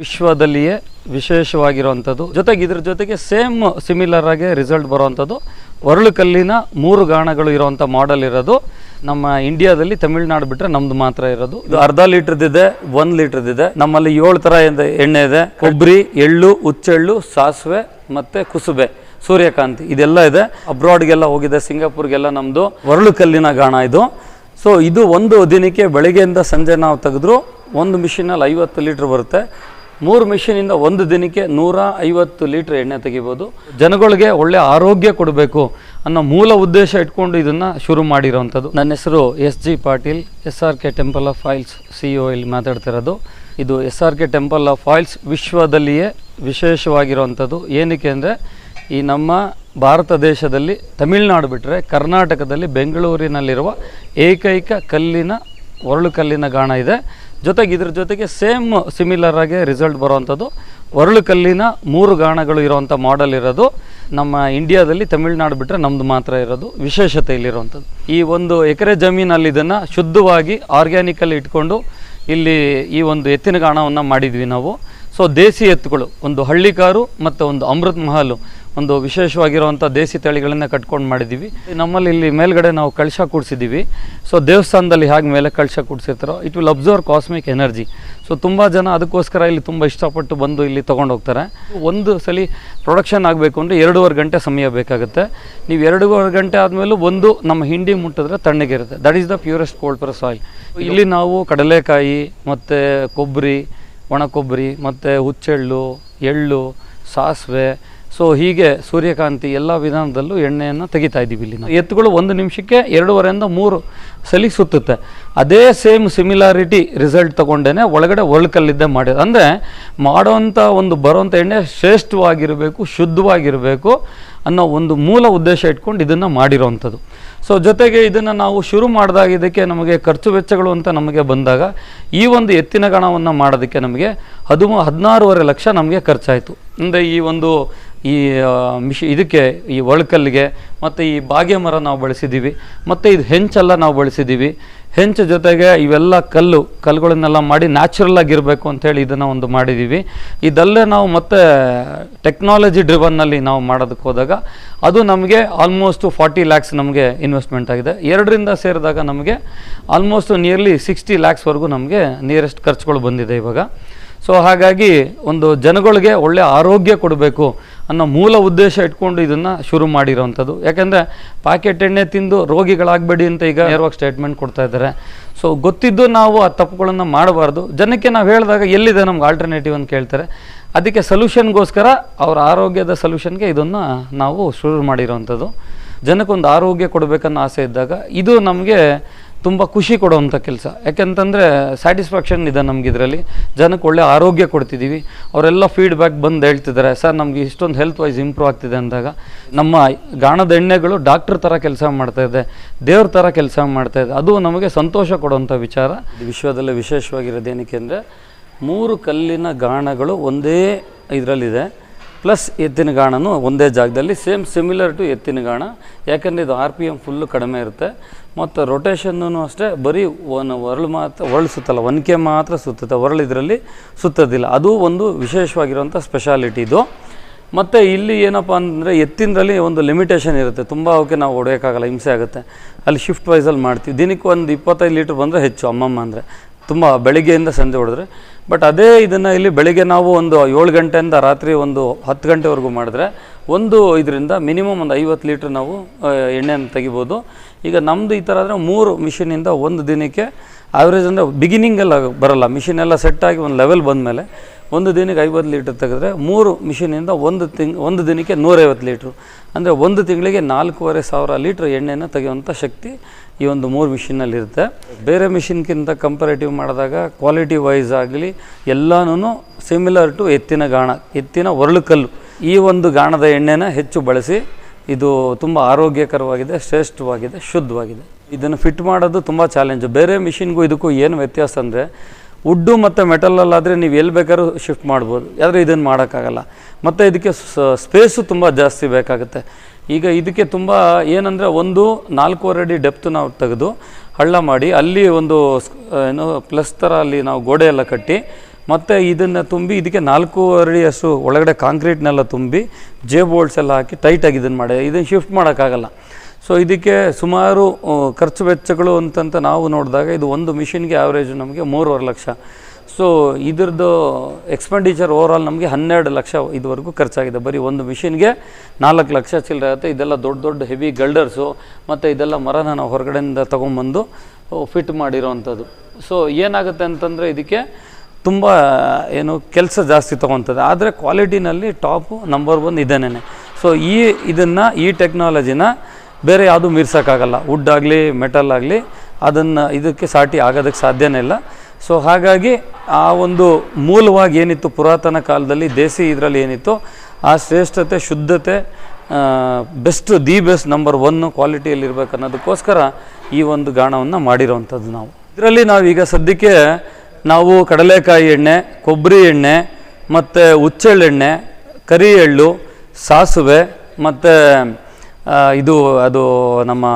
ವಿಶ್ವದಲ್ಲಿಯೇ ವಿಶೇಷವಾಗಿರುವಂಥದ್ದು. ಜೊತೆಗೆ ಇದ್ರ ಜೊತೆಗೆ ಸೇಮ್ ಸಿಮಿಲರ್ ಆಗಿ ರಿಸಲ್ಟ್ ಬರುವಂಥದ್ದು. ಒರಳುಕಲ್ಲಿನ ಮೂರು ಗಾಣಗಳು ಇರುವಂಥ ಮಾಡೆಲ್ ಇರೋದು. ನಮ್ಮ ಇಂಡಿಯಾದಲ್ಲಿ ತಮಿಳ್ನಾಡು ಬಿಟ್ಟರೆ ನಮ್ದು ಮಾತ್ರ ಇರೋದು. ಇದು ಅರ್ಧ ಲೀಟ್ರದಿದೆ ಒಂದು ಲೀಟ್ರದಿದೆ ನಮ್ಮಲ್ಲಿ ಏಳು ಥರ ಎಣ್ಣೆ- ಇದೆ. ಕೊಬ್ಬರಿ, ಎಳ್ಳು, ಹುಚ್ಚೆಳ್ಳು, ಸಾಸಿವೆ ಮತ್ತು ಕುಸುಬೆ, ಸೂರ್ಯಕಾಂತಿ. ಇದೆಲ್ಲ ಇದೆ. ಅಬ್ರಾಡ್ಗೆಲ್ಲ ಹೋಗಿದೆ, ಸಿಂಗಾಪುರ್ಗೆಲ್ಲ ನಮ್ಮದು ಒರಳುಕಲ್ಲಿನ ಗಾಣ ಇದು. ಸೊ ಇದು ಒಂದು ದಿನಕ್ಕೆ ಬೆಳಗ್ಗೆಯಿಂದ ಸಂಜೆ ನಾವು ತೆಗೆದ್ರು ಒಂದು ಮಿಷಿನಲ್ಲಿ ಐವತ್ತು ಲೀಟ್ರ್ ಬರುತ್ತೆ. ಮೂರು ಮಿಷಿನಿಂದ ಒಂದು ದಿನಕ್ಕೆ ನೂರ ಐವತ್ತು ಲೀಟ್ರ್ ಎಣ್ಣೆ ತೆಗಿಬೋದು. ಜನಗಳಿಗೆ ಒಳ್ಳೆ ಆರೋಗ್ಯ ಕೊಡಬೇಕು ಅನ್ನೋ ಮೂಲ ಉದ್ದೇಶ ಇಟ್ಕೊಂಡು ಇದನ್ನು ಶುರು ಮಾಡಿರೋವಂಥದ್ದು ನನ್ನ ಹೆಸರು S G Patil, S R K temple of oils C O ಇಲ್ಲಿ ಮಾತಾಡ್ತಿರೋದು. ಇದು S R K temple of oils ವಿಶ್ವದಲ್ಲಿಯೇ ವಿಶೇಷವಾಗಿರುವಂಥದ್ದು ಏನಕ್ಕೆ ಅಂದರೆ, ಈ ನಮ್ಮ ಭಾರತ ದೇಶದಲ್ಲಿ ತಮಿಳುನಾಡು ಬಿಟ್ಟರೆ ಕರ್ನಾಟಕದಲ್ಲಿ ಬೆಂಗಳೂರಿನಲ್ಲಿರುವ ಏಕೈಕ ಕಲ್ಲಿನ, ಒರಳು ಕಲ್ಲಿನ ಗಾಣ ಇದೆ. ಜೊತೆಗೆ ಇದ್ರ ಜೊತೆಗೆ ಸೇಮ್ ಸಿಮಿಲರ್ ಆಗಿ ರಿಸಲ್ಟ್ ಬರುವಂಥದ್ದು. ಒರಳು ಕಲ್ಲಿನ ಮೂರು ಗಾಣಗಳು ಇರುವಂಥ ಮಾಡೆಲ್ ಇರೋದು. ನಮ್ಮ ಇಂಡಿಯಾದಲ್ಲಿ ತಮಿಳ್ನಾಡು ಬಿಟ್ಟರೆ ನಮ್ಮದು ಮಾತ್ರ ಇರೋದು. ವಿಶೇಷತೆ ಇಲ್ಲಿರುವಂಥದ್ದು ಈ ಒಂದು ಎಕರೆ ಜಮೀನಲ್ಲಿ ಇದನ್ನು ಶುದ್ಧವಾಗಿ ಆರ್ಗ್ಯಾನಿಕಲ್ಲಿ ಇಟ್ಕೊಂಡು ಇಲ್ಲಿ ಈ ಒಂದು ಎತ್ತಿನ ಗಾಣವನ್ನು ಮಾಡಿದ್ವಿ ನಾವು. ಸೊ ದೇಸಿ ಎತ್ತುಗಳು, ಒಂದು ಹಳ್ಳಿಕಾರು ಮತ್ತು ಒಂದು ಅಮೃತ್ ಮಹಲ್ ಒಂದು ವಿಶೇಷವಾಗಿರುವಂಥ ದೇಸಿ ತಳಿಗಳನ್ನ ಕಟ್ಕೊಂಡು ಮಾಡಿದ್ದೀವಿ. ನಮ್ಮಲ್ಲಿ ಇಲ್ಲಿ ಮೇಲ್ಗಡೆ ನಾವು ಕಳಶ ಕೂಡಿಸಿದ್ದೀವಿ. ಸೊ ದೇವಸ್ಥಾನದಲ್ಲಿ ಹಾಗೆ ಮೇಲೆ ಕಳಶ ಕೂಡಿಸಿರ್ತಾರೋ it will absorb cosmic energy so ತುಂಬ ಜನ ಅದಕ್ಕೋಸ್ಕರ ಇಲ್ಲಿ ತುಂಬ ಇಷ್ಟಪಟ್ಟು ಬಂದು ಇಲ್ಲಿ ತೊಗೊಂಡು ಹೋಗ್ತಾರೆ. ಒಂದು ಸಲ ಪ್ರೊಡಕ್ಷನ್ ಆಗಬೇಕು ಅಂದರೆ ಎರಡೂವರೆ ಗಂಟೆ ಸಮಯ ಬೇಕಾಗುತ್ತೆ. ನೀವು ಎರಡೂವರೆ ಗಂಟೆ ಆದಮೇಲೂ ಒಂದು ನಮ್ಮ ಹಿಂಡಿ ಮುಟ್ಟಿದ್ರೆ ತಣ್ಣಗಿರುತ್ತೆ that is the purest cold press oil ಇಲ್ಲಿ ನಾವು ಕಡಲೆಕಾಯಿ, ಮತ್ತು ಕೊಬ್ಬರಿ, ಒಣ ಕೊಬ್ಬರಿ, ಮತ್ತು ಹುಚ್ಚೆಳ್ಳು, ಎಳ್ಳು, ಸಾಸಿವೆ ಸೊ ಹೀಗೆ ಸೂರ್ಯಕಾಂತಿ ಎಲ್ಲ ವಿಧಾನದಲ್ಲೂ ಎಣ್ಣೆಯನ್ನು ತೆಗಿತಾ ಇದ್ದೀವಿ ಇಲ್ಲಿ ನಾವು. ಎತ್ತುಗಳು ಒಂದು ನಿಮಿಷಕ್ಕೆ ಎರಡೂವರೆಯಿಂದ ಮೂರು ಸಲಿ ಸುತ್ತುತ್ತೆ. ಅದೇ ಸೇಮ್ ಸಿಮಿಲಾರಿಟಿ ರಿಸಲ್ಟ್ ತಗೊಂಡೇನೆ ಒಳಗಡೆ ಒಳ್ಕಲ್ಲಿದ್ದೇ ಮಾಡಿದೆ. ಅಂದರೆ ಮಾಡೋವಂಥ ಒಂದು ಬರೋವಂಥ ಎಣ್ಣೆ ಶ್ರೇಷ್ಠವಾಗಿರಬೇಕು, ಶುದ್ಧವಾಗಿರಬೇಕು ಅನ್ನೋ ಒಂದು ಮೂಲ ಉದ್ದೇಶ ಇಟ್ಕೊಂಡು ಇದನ್ನು ಮಾಡಿರೋವಂಥದ್ದು ಸೊ ಜೊತೆಗೆ ಇದನ್ನು ನಾವು ಶುರು ಮಾಡಿದಾಗ ಇದಕ್ಕೆ ನಮಗೆ ಖರ್ಚು ವೆಚ್ಚಗಳು ಅಂತ ನಮಗೆ ಬಂದಾಗ ಈ ಒಂದು ಎತ್ತಿನ ಗಣವನ್ನು ಮಾಡೋದಕ್ಕೆ ನಮಗೆ ಹದಿಮೂ, ಹದಿನಾರೂವರೆ ಲಕ್ಷ ನಮಗೆ ಖರ್ಚಾಯಿತು. ಅಂದರೆ ಈ ಒಂದು ಈ ಮಿಷಿ, ಇದಕ್ಕೆ, ಈ ಒಳಕಲ್ಲಿಗೆ, ಮತ್ತು ಈ ಬಾಗೆ ಮರ ನಾವು ಬಳಸಿದ್ದೀವಿ, ಮತ್ತು ಇದು ಹೆಂಚೆಲ್ಲ ನಾವು ಬಳಸಿದ್ದೀವಿ. ಹೆಂಚ ಜೊತೆಗೆ ಇವೆಲ್ಲ ಕಲ್ಲು, ಕಲ್ಲುಗಳನ್ನೆಲ್ಲ ಮಾಡಿ ನ್ಯಾಚುರಲ್ ಆಗಿರಬೇಕು ಅಂತೇಳಿ ಇದನ್ನು ಒಂದು ಮಾಡಿದ್ದೀವಿ. ಇದಲ್ಲೇ ನಾವು ಮತ್ತೆ ಟೆಕ್ನಾಲಜಿ ಡ್ರಿವನ್ನಲ್ಲಿ ನಾವು ಮಾಡೋದಕ್ಕೆ ಹೋದಾಗ ಅದು ನಮಗೆ ಆಲ್ಮೋಸ್ಟ್ ಫಾರ್ಟಿ ಲ್ಯಾಕ್ಸ್ ನಮಗೆ ಇನ್ವೆಸ್ಟ್ಮೆಂಟ್ ಆಗಿದೆ. ಎರಡರಿಂದ ಸೇರಿದಾಗ ನಮಗೆ ಆಲ್ಮೋಸ್ಟ್ ನಿಯರ್ಲಿ ಸಿಕ್ಸ್ಟಿ ಲ್ಯಾಕ್ಸ್ವರೆಗೂ ನಮಗೆ ನಿಯರೆಸ್ಟ್ ಖರ್ಚುಗಳು ಬಂದಿದೆ ಇವಾಗ. ಸೊ ಹಾಗಾಗಿ ಒಂದು ಜನಗಳಿಗೆ ಒಳ್ಳೆಯ ಆರೋಗ್ಯ ಕೊಡಬೇಕು. ಅನ್ನೋ ಮೂಲ ಉದ್ದೇಶ ಇಟ್ಕೊಂಡು ಇದನ್ನು ಶುರು ಮಾಡಿರೋವಂಥದ್ದು. ಯಾಕೆಂದರೆ ಪಾಕೆಟ್ ಎಣ್ಣೆ ತಿಂದು ರೋಗಿಗಳಾಗಬೇಡಿ ಅಂತ ಈಗ ನೇರವಾಗಿ ಸ್ಟೇಟ್ಮೆಂಟ್ ಕೊಡ್ತಾ ಇದ್ದಾರೆ. ಸೊ ಗೊತ್ತಿದ್ದು ನಾವು ಆ ತಪ್ಪುಗಳನ್ನು ಮಾಡಬಾರ್ದು. ಜನಕ್ಕೆ ನಾವು ಹೇಳಿದಾಗ ಎಲ್ಲಿದೆ ನಮ್ಗೆ ಆಲ್ಟರ್ನೇಟಿವ್ ಅಂತ ಕೇಳ್ತಾರೆ. ಅದಕ್ಕೆ ಸೊಲ್ಯೂಷನ್ಗೋಸ್ಕರ ಅವರ ಆರೋಗ್ಯದ ಸೊಲ್ಯೂಷನ್ಗೆ ಇದನ್ನು ನಾವು ಶುರು ಮಾಡಿರೋವಂಥದ್ದು. ಜನಕ್ಕೊಂದು ಆರೋಗ್ಯ ಕೊಡಬೇಕನ್ನೋ ಆಸೆ ಇದ್ದಾಗ ಇದು ನಮಗೆ ತುಂಬ ಖುಷಿ ಕೊಡುವಂಥ ಕೆಲಸ. ಯಾಕೆಂತಂದರೆ ಸ್ಯಾಟಿಸ್ಫ್ಯಾಕ್ಷನ್ ಇದೆ ನಮ್ಗೆ ಇದರಲ್ಲಿ ಜನಕ್ಕೆ ಒಳ್ಳೆ ಆರೋಗ್ಯ ಕೊಡ್ತಿದ್ದೀವಿ ಅವರೆಲ್ಲ ಫೀಡ್ಬ್ಯಾಕ್ ಬಂದು ಹೇಳ್ತಿದ್ದಾರೆ, ಸರ್, ನಮಗೆ ಇಷ್ಟೊಂದು ಹೆಲ್ತ್ ವೈಸ್ ಇಂಪ್ರೂವ್ ಆಗ್ತಿದೆ ಅಂದಾಗ, ನಮ್ಮ ಗಾಣದ ಎಣ್ಣೆಗಳು ಡಾಕ್ಟ್ರ್ ಥರ ಕೆಲಸ ಮಾಡ್ತಾ ಇದೆ, ದೇವ್ರ ಥರ ಕೆಲಸ ಮಾಡ್ತಾ ಇದೆ. ಅದು ನಮಗೆ ಸಂತೋಷ ಕೊಡುವಂಥ ವಿಚಾರ. ವಿಶ್ವದಲ್ಲೇ ವಿಶೇಷವಾಗಿರೋದು ಏನಕ್ಕೆ ಅಂದರೆ, ಮೂರು ಕಲ್ಲಿನ ಗಾಣಗಳು ಒಂದೇ ಇದರಲ್ಲಿದೆ, ಪ್ಲಸ್ ಎತ್ತಿನ ಗಾಣನೂ ಒಂದೇ ಜಾಗದಲ್ಲಿ, ಸೇಮ್ ಸಿಮಿಲರ್ ಟು ಎತ್ತಿನ ಗಾಣ. ಯಾಕಂದರೆ ಇದು ಆರ್ ಪಿ ಎಂ ಫುಲ್ಲು ಕಡಿಮೆ ಇರುತ್ತೆ. ಮತ್ತು ರೊಟೇಷನ್ನು ಅಷ್ಟೇ, ಬರೀ ಒನ್ ಒರಳು ಮಾತ್ರ, ಒರಳು ಸುತ್ತಲ್ಲ, ಒನಕೆ ಮಾತ್ರ ಸುತ್ತುತ್ತೆ. ಒರಳು ಇದರಲ್ಲಿ ಸುತ್ತೋದಿಲ್ಲ. ಅದು ಒಂದು ವಿಶೇಷವಾಗಿರುವಂಥ ಸ್ಪೆಷಾಲಿಟಿ ಇದು. ಮತ್ತು ಇಲ್ಲಿ ಏನಪ್ಪ ಅಂದರೆ ಎತ್ತಿನದಲ್ಲಿ ಒಂದು ಲಿಮಿಟೇಷನ್ ಇರುತ್ತೆ. ತುಂಬ ಅವಕ್ಕೆ ನಾವು ಹೊಡೆಯೋಕ್ಕಾಗಲ್ಲ, ಹಿಂಸೆ ಆಗುತ್ತೆ. ಅಲ್ಲಿ ಶಿಫ್ಟ್ ವೈಸಲ್ಲಿ ಮಾಡ್ತೀವಿ. ದಿನಕ್ಕೆ ಒಂದು ಇಪ್ಪತ್ತೈದು ಲೀಟ್ರ್ ಬಂದರೆ ಹೆಚ್ಚು, ಅಮ್ಮಮ್ಮ ಅಂದರೆ. ತುಂಬ ಬೆಳಿಗ್ಗೆಯಿಂದ ಸಂಜೆ ಹೊಡೆದ್ರೆ. ಬಟ್ ಅದೇ ಇದನ್ನು ಇಲ್ಲಿ ಬೆಳಿಗ್ಗೆ ನಾವು ಒಂದು ಏಳು ಗಂಟೆಯಿಂದ ರಾತ್ರಿ ಒಂದು ಹತ್ತು ಗಂಟೆವರೆಗೂ ಮಾಡಿದ್ರೆ ಒಂದು ಇದರಿಂದ ಮಿನಿಮಮ್ ಒಂದು ಐವತ್ತು ಲೀಟ್ರ್ ನಾವು ಎಣ್ಣೆಯನ್ನು ತೆಗಿಬೋದು. ಈಗ ನಮ್ಮದು ಈ ಥರ ಆದರೆ ಮೂರು ಮಿಷಿನಿಂದ ಒಂದು ದಿನಕ್ಕೆ ಆವ್ರೇಜ್ ಅಂದರೆ ಬಿಗಿನಿಂಗೆಲ್ಲ ಬರಲ್ಲ. ಮಿಷಿನ್ ಎಲ್ಲ ಸೆಟ್ಟಾಗಿ ಒಂದು ಲೆವೆಲ್ ಬಂದಮೇಲೆ ಒಂದು ದಿನಕ್ಕೆ ಐವತ್ತು ಲೀಟ್ರ್ ತೆಗೆದ್ರೆ ಮೂರು ಮಿಷಿನಿಂದ ಒಂದು ತಿಂಗ್, ಒಂದು ದಿನಕ್ಕೆ ನೂರೈವತ್ತು ಲೀಟ್ರು ಅಂದರೆ ಒಂದು ತಿಂಗಳಿಗೆ ನಾಲ್ಕೂವರೆ ಸಾವಿರ ಲೀಟ್ರ್ ಎಣ್ಣೆನ ತೆಗೆಯುವಂಥ ಶಕ್ತಿ ಈ ಒಂದು ಮೂರು ಮಿಷಿನಲ್ಲಿರುತ್ತೆ ಬೇರೆ ಮಿಷಿನ್ಗಿಂತ ಕಂಪರೇಟಿವ್ ಮಾಡಿದಾಗ ಕ್ವಾಲಿಟಿ ವೈಸ್ ಆಗಲಿ ಎಲ್ಲನೂ ಸಿಮಿಲರ್ ಟು ಎತ್ತಿನ ಗಾಣ, ಎತ್ತಿನ ಒರಳುಕಲ್ಲು ಈ ಒಂದು ಗಾಣದ ಎಣ್ಣೆನ ಹೆಚ್ಚು ಬಳಸಿ ಇದು ತುಂಬ ಆರೋಗ್ಯಕರವಾಗಿದೆ, ಶ್ರೇಷ್ಠವಾಗಿದೆ, ಶುದ್ಧವಾಗಿದೆ. ಇದನ್ನು ಫಿಟ್ ಮಾಡೋದು ತುಂಬ ಚಾಲೆಂಜು ಬೇರೆ ಮಿಷಿನ್ಗೂ ಇದಕ್ಕೂ ಏನು ವ್ಯತ್ಯಾಸ ಅಂದರೆ ವುಡ್ಡು ಮತ್ತು ಮೆಟಲಲ್ಲಾದರೆ ನೀವು ಎಲ್ಲಿ ಬೇಕಾದ್ರೂ ಶಿಫ್ಟ್ ಮಾಡ್ಬೋದು. ಆದರೆ ಇದನ್ನು ಮಾಡೋಕ್ಕಾಗಲ್ಲ. ಮತ್ತು ಇದಕ್ಕೆ ಸ್ಪೇಸು ತುಂಬ ಜಾಸ್ತಿ ಬೇಕಾಗುತ್ತೆ. ಈಗ ಇದಕ್ಕೆ ತುಂಬ ಏನಂದರೆ ಒಂದು ನಾಲ್ಕೂವರೆ ಅಡಿ ಡೆಪ್ತು ನಾವು ತೆಗೆದು ಹಳ್ಳ ಮಾಡಿ, ಅಲ್ಲಿ ಒಂದು ಏನು ಪ್ಲಸ್ ಥರ ಅಲ್ಲಿ ನಾವು ಗೋಡೆ ಎಲ್ಲ ಕಟ್ಟಿ ಮತ್ತು ಇದನ್ನು ತುಂಬಿ ಇದಕ್ಕೆ ನಾಲ್ಕೂವರೆ ಅಷ್ಟು ಒಳಗಡೆ ಕಾಂಕ್ರೀಟ್ನೆಲ್ಲ ತುಂಬಿ ಜೇ ಬೋಲ್ಟ್ಸ್ ಎಲ್ಲ ಹಾಕಿ ಟೈಟಾಗಿ ಇದನ್ನು ಮಾಡಿ. ಇದನ್ನು ಶಿಫ್ಟ್ ಮಾಡೋಕ್ಕಾಗಲ್ಲ. ಸೊ ಇದಕ್ಕೆ ಸುಮಾರು ಖರ್ಚು ವೆಚ್ಚಗಳು ಅಂತಂತ ನಾವು ನೋಡಿದಾಗ ಇದು ಒಂದು ಮಿಷಿನ್ಗೆ ಆವ್ರೇಜ್ ನಮಗೆ ಮೂರುವರೆ ಲಕ್ಷ. ಸೊ ಇದ್ರದ್ದು ಎಕ್ಸ್ಪೆಂಡಿಚರ್ ಓವರಾಲ್ ನಮಗೆ ಹನ್ನೆರಡು ಲಕ್ಷ ಇದುವರೆಗೂ ಖರ್ಚಾಗಿದೆ. ಬರೀ ಒಂದು ಮಿಷಿನ್ಗೆ ನಾಲ್ಕು ಲಕ್ಷ ಚಿಲ್ಲರೆ ಆಗುತ್ತೆ. ಇದೆಲ್ಲ ದೊಡ್ಡ ದೊಡ್ಡ ಹೆವಿ ಗಲ್ಡರ್ಸು ಮತ್ತು ಇದೆಲ್ಲ ಮರನ ನಾವು ಹೊರಗಡೆಯಿಂದ ತೊಗೊಂಬಂದು ಫಿಟ್ ಮಾಡಿರೋವಂಥದ್ದು ಸೊ ಏನಾಗುತ್ತೆ ಅಂತಂದರೆ ಇದಕ್ಕೆ ತುಂಬ, ಏನು, ಕೆಲಸ ಜಾಸ್ತಿ ತೊಗೊತದೆ. ಆದರೆ ಕ್ವಾಲಿಟಿನಲ್ಲಿ ಟಾಪು ನಂಬರ್ ಒನ್ ಇದೇನೆ ಸೊ ಈ ಇದನ್ನು, ಈ ಟೆಕ್ನಾಲಜಿನ ಬೇರೆ ಯಾವುದೂ ಮೀರ್ಸೋಕ್ಕಾಗಲ್ಲ. ವುಡ್ ಆಗಲಿ ಮೆಟಲ್ ಆಗಲಿ, ಅದನ್ನು ಇದಕ್ಕೆ ಸಾಟಿ ಆಗೋದಕ್ಕೆ ಸಾಧ್ಯನೇ ಇಲ್ಲ. ಸೊ ಹಾಗಾಗಿ ಆ ಒಂದು ಮೂಲವಾಗಿ ಏನಿತ್ತು, ಪುರಾತನ ಕಾಲದಲ್ಲಿ ದೇಸಿ ಇದರಲ್ಲಿ ಏನಿತ್ತು, ಆ ಶ್ರೇಷ್ಠತೆ, ಶುದ್ಧತೆ best the best number one ಕ್ವಾಲಿಟಿಯಲ್ಲಿ ಇರಬೇಕು ಅನ್ನೋದಕ್ಕೋಸ್ಕರ ಈ ಒಂದು ಗಾಣವನ್ನು ಮಾಡಿರೋವಂಥದ್ದು ನಾವು. ಇದರಲ್ಲಿ ನಾವೀಗ ಸದ್ಯಕ್ಕೆ ನಾವು ಕಡಲೆಕಾಯಿ ಎಣ್ಣೆ, ಕೊಬ್ಬರಿ ಎಣ್ಣೆ, ಮತ್ತು ಹುಚ್ಚೆಳ್ಳೆಣ್ಣೆ ಕರಿ ಎಳ್ಳು ಸಾಸುವೆ, ಮತ್ತು ಇದು, ಅದು ನಮ್ಮ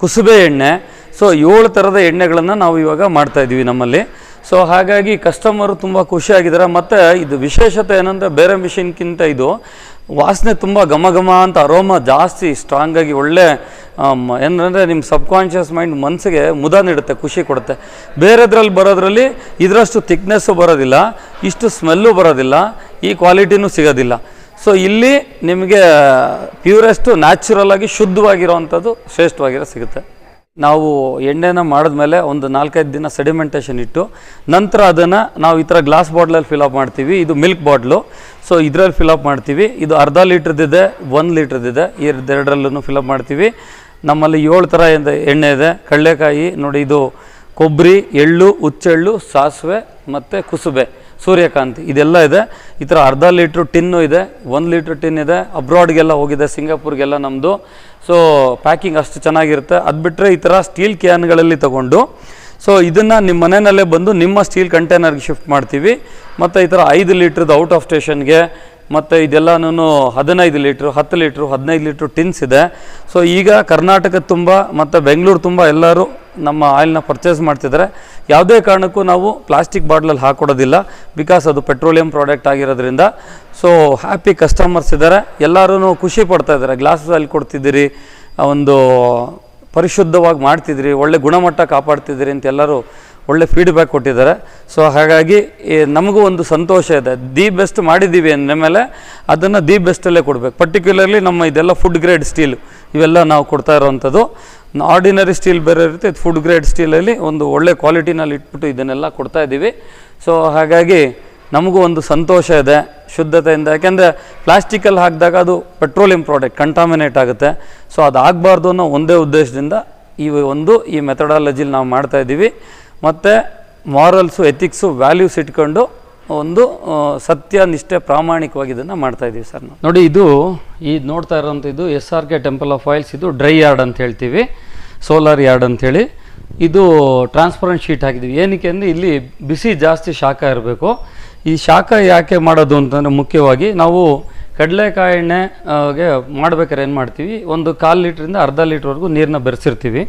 ಕುಸುಬೆ ಎಣ್ಣೆ. ಸೊ ಏಳು ಥರದ ಎಣ್ಣೆಗಳನ್ನು ನಾವು ಇವಾಗ ಮಾಡ್ತಾಯಿದ್ದೀವಿ ನಮ್ಮಲ್ಲಿ. ಸೊ ಹಾಗಾಗಿ ಕಸ್ಟಮರು ತುಂಬ ಖುಷಿಯಾಗಿದ್ದಾರೆ ಮತ್ತು ಇದು ವಿಶೇಷತೆ ಏನಂದರೆ ಬೇರೆ ಮಿಷಿನ್ಗಿಂತ ಇದು ವಾಸನೆ ತುಂಬ ಘಮ ಘಮ ಅಂತ ಅರೋಮ ಜಾಸ್ತಿ ಸ್ಟ್ರಾಂಗಾಗಿ ಒಳ್ಳೆ ಏನಂದರೆ ನಿಮ್ಮ ಸಬ್ಕಾನ್ಷಿಯಸ್ ಮೈಂಡ್ ಮನಸ್ಸಿಗೆ ಮುದ ನೀಡುತ್ತೆ, ಖುಷಿ ಕೊಡುತ್ತೆ. ಬೇರೆದ್ರಲ್ಲಿ ಬರೋದ್ರಲ್ಲಿ ಇದರಷ್ಟು ಥಿಕ್ನೆಸ್ಸು ಬರೋದಿಲ್ಲ, ಇಷ್ಟು ಸ್ಮೆಲ್ಲು ಬರೋದಿಲ್ಲ, ಈ ಕ್ವಾಲಿಟಿನೂ ಸಿಗೋದಿಲ್ಲ. ಸೊ ಇಲ್ಲಿ ನಿಮಗೆ ಪ್ಯೂರೆಸ್ಟು ನ್ಯಾಚುರಲ್ ಆಗಿ ಶುದ್ಧವಾಗಿರೋವಂಥದ್ದು ಶ್ರೇಷ್ಠವಾಗಿರೋ ಸಿಗುತ್ತೆ. ನಾವು ಎಣ್ಣೆನ ಮಾಡಿದ್ಮೇಲೆ ಒಂದು ನಾಲ್ಕೈದು ದಿನ ಸೆಡಿಮೆಂಟೇಷನ್ ಇಟ್ಟು ನಂತರ ಅದನ್ನು ನಾವು ಈ ಥರ ಗ್ಲಾಸ್ ಬಾಟ್ಲಲ್ಲಿ ಫಿಲಪ್ ಮಾಡ್ತೀವಿ. ಇದು ಮಿಲ್ಕ್ ಬಾಟ್ಲು ಸೊ ಇದರಲ್ಲಿ ಫಿಲಪ್ ಮಾಡ್ತೀವಿ. ಇದು ಅರ್ಧ ಲೀಟ್ರದ್ದಿದೆ, ಒಂದು ಎರಡರಲ್ಲೂ ಫಿಲಪ್ ಮಾಡ್ತೀವಿ. ನಮ್ಮಲ್ಲಿ ಏಳು ಥರ ಎಣ್ಣೆ ಇದೆ. ಕಡಲೆಕಾಯಿ, ನೋಡಿ ಇದು ಕೊಬ್ಬರಿ, ಎಳ್ಳು, ಹುಚ್ಚೆಳ್ಳು, ಸಾಸಿವೆ ಮತ್ತು ಕುಸುಬೆ. ಸೂರ್ಯಕಾಂತಿ, ಇದೆಲ್ಲ ಇದೆ. ಈ ಥರ ಅರ್ಧ ಲೀಟ್ರ್ ಟಿನ್ನು ಇದೆ, ಒಂದು ಲೀಟ್ರ್ ಟಿನ್ ಇದೆ. ಅಬ್ರಾಡ್ಗೆಲ್ಲ ಹೋಗಿದೆ, ಸಿಂಗಾಪುರ್ಗೆಲ್ಲ ನಮ್ಮದು ಸೊ ಪ್ಯಾಕಿಂಗ್ ಅಷ್ಟು ಚೆನ್ನಾಗಿರುತ್ತೆ. ಅದು ಬಿಟ್ಟರೆ ಈ ಥರ ಸ್ಟೀಲ್ ಕ್ಯಾನ್ಗಳಲ್ಲಿ ತಗೊಂಡು ಸೊ ಇದನ್ನು ನಿಮ್ಮ ಮನೆಯಲ್ಲೇ ಬಂದು ನಿಮ್ಮ ಸ್ಟೀಲ್ ಕಂಟೈನರ್ಗೆ ಶಿಫ್ಟ್ ಮಾಡ್ತೀವಿ. ಮತ್ತು ಈ ಥರ ಐದು ಲೀಟ್ರದ್ದು ಔಟ್ ಆಫ್ ಸ್ಟೇಷನ್ಗೆ ಮತ್ತು ಇದೆಲ್ಲನೂ ಹದಿನೈದು ಲೀಟ್ರು, ಹತ್ತು ಲೀಟ್ರು, ಹದಿನೈದು ಲೀಟ್ರು ಟಿನ್ಸ್ ಇದೆ. ಸೊ ಈಗ ಕರ್ನಾಟಕದ ತುಂಬ, ಮತ್ತು ಬೆಂಗಳೂರು ತುಂಬ ಎಲ್ಲರೂ ನಮ್ಮ ಆಯಿಲ್ನ ಪರ್ಚೇಸ್ ಮಾಡ್ತಿದ್ದಾರೆ. ಯಾವುದೇ ಕಾರಣಕ್ಕೂ ನಾವು ಪ್ಲಾಸ್ಟಿಕ್ ಬಾಟ್ಲಲ್ಲಿ ಹಾಕೊಡೋದಿಲ್ಲ. ಬಿಕಾಸ್ ಅದು ಪೆಟ್ರೋಲಿಯಂ ಪ್ರಾಡಕ್ಟ್ ಆಗಿರೋದ್ರಿಂದ. ಸೊ ಹ್ಯಾಪಿ ಕಸ್ಟಮರ್ಸ್ ಇದ್ದಾರೆ. ಎಲ್ಲರೂ ಖುಷಿ ಪಡ್ತಾ ಇದ್ದಾರೆ. ಗ್ಲಾಸಲ್ಲಿ ಕೊಡ್ತಿದ್ದೀರಿ ಒಂದು ಪರಿಶುದ್ಧವಾಗಿ ಮಾಡ್ತಿದ್ರಿ ಒಳ್ಳೆ ಗುಣಮಟ್ಟ ಕಾಪಾಡ್ತಿದ್ದೀರಿ ಅಂತ ಎಲ್ಲರೂ ಒಳ್ಳೆ ಫೀಡ್ಬ್ಯಾಕ್ ಕೊಟ್ಟಿದ್ದಾರೆ. ಸೊ ಹಾಗಾಗಿ ನಮಗೂ ಒಂದು ಸಂತೋಷ ಇದೆ. ದಿ ಬೆಸ್ಟ್ ಮಾಡಿದ್ದೀವಿ ಅಂದ ಮೇಲೆ ಅದನ್ನು ದಿ ಬೆಸ್ಟಲ್ಲೇ ಕೊಡಬೇಕು. ಪರ್ಟಿಕ್ಯುಲರ್ಲಿ ನಮ್ಮ ಇದೆಲ್ಲ ಫುಡ್ ಗ್ರೇಡ್ ಸ್ಟೀಲ್ ಇವೆಲ್ಲ ನಾವು ಕೊಡ್ತಾ ಇರೋವಂಥದ್ದು. ಆರ್ಡಿನರಿ ಸ್ಟೀಲ್ ಬೇರೆ ಇರುತ್ತೆ. ಫುಡ್ ಗ್ರೇಡ್ ಸ್ಟೀಲಲ್ಲಿ ಒಂದು ಒಳ್ಳೆ ಕ್ವಾಲಿಟಿನಲ್ಲಿ ಇಟ್ಬಿಟ್ಟು ಇದನ್ನೆಲ್ಲ ಕೊಡ್ತಾ ಇದ್ದೀವಿ. ಸೊ ಹಾಗಾಗಿ ನಮಗೂ ಒಂದು ಸಂತೋಷ ಇದೆ ಶುದ್ಧತೆಯಿಂದ. ಯಾಕೆಂದರೆ ಪ್ಲಾಸ್ಟಿಕಲ್ಲಿ ಹಾಕಿದಾಗ ಅದು ಪೆಟ್ರೋಲಿಯಂ ಪ್ರಾಡಕ್ಟ್ ಕಂಟಾಮಿನೇಟ್ ಆಗುತ್ತೆ. ಸೊ ಅದು ಆಗಬಾರ್ದು ಅನ್ನೋ ಒಂದೇ ಉದ್ದೇಶದಿಂದ ಈ ಒಂದು ಈ ಮೆಥಡಾಲಜಿಲಿ ನಾವು ಮಾಡ್ತಾ ಇದ್ದೀವಿ. ಮತ್ತು ಮಾರಲ್ಸು ಎಥಿಕ್ಸು ವ್ಯಾಲ್ಯೂಸ್ ಇಟ್ಕೊಂಡು ಒಂದು ಸತ್ಯ, ನಿಷ್ಠೆ, ಪ್ರಾಮಾಣಿಕವಾಗಿ ಇದನ್ನು ಮಾಡ್ತಾ ಇದ್ದೀವಿ ಸರ್ ನೋಡಿ, ಇದು ಈ ನೋಡ್ತಾ ಇರೋಂಥ ಇದು S R K temple of oils ಇದು ಡ್ರೈ ಯಾರ್ಡ್ ಅಂತ ಹೇಳ್ತೀವಿ ಸೋಲಾರ್ ಯಾರ್ಡ್ ಅಂಥೇಳಿ ಇದು ಟ್ರಾನ್ಸ್ಪರೆಂಟ್ ಶೀಟ್ ಹಾಕಿದ್ದೀವಿ ಏನಕ್ಕೆ ಅಂದರೆ ಇಲ್ಲಿ ಬಿಸಿ ಜಾಸ್ತಿ ಶಾಖ ಇರಬೇಕು. ಈ ಶಾಖ ಯಾಕೆ ಮಾಡೋದು ಅಂತಂದರೆ ಮುಖ್ಯವಾಗಿ ನಾವು ಕಡಲೆಕಾಯಿ ಎಣ್ಣೆಗೆ ಮಾಡ್ಬೇಕಾದ್ರೆ ಏನು ಮಾಡ್ತೀವಿ? ಒಂದು ಕಾಲು ಲೀಟ್ರಿಂದ ಅರ್ಧ ಲೀಟ್ರ್ವರೆಗೂ ನೀರನ್ನ ಬೆರೆಸಿರ್ತೀವಿ.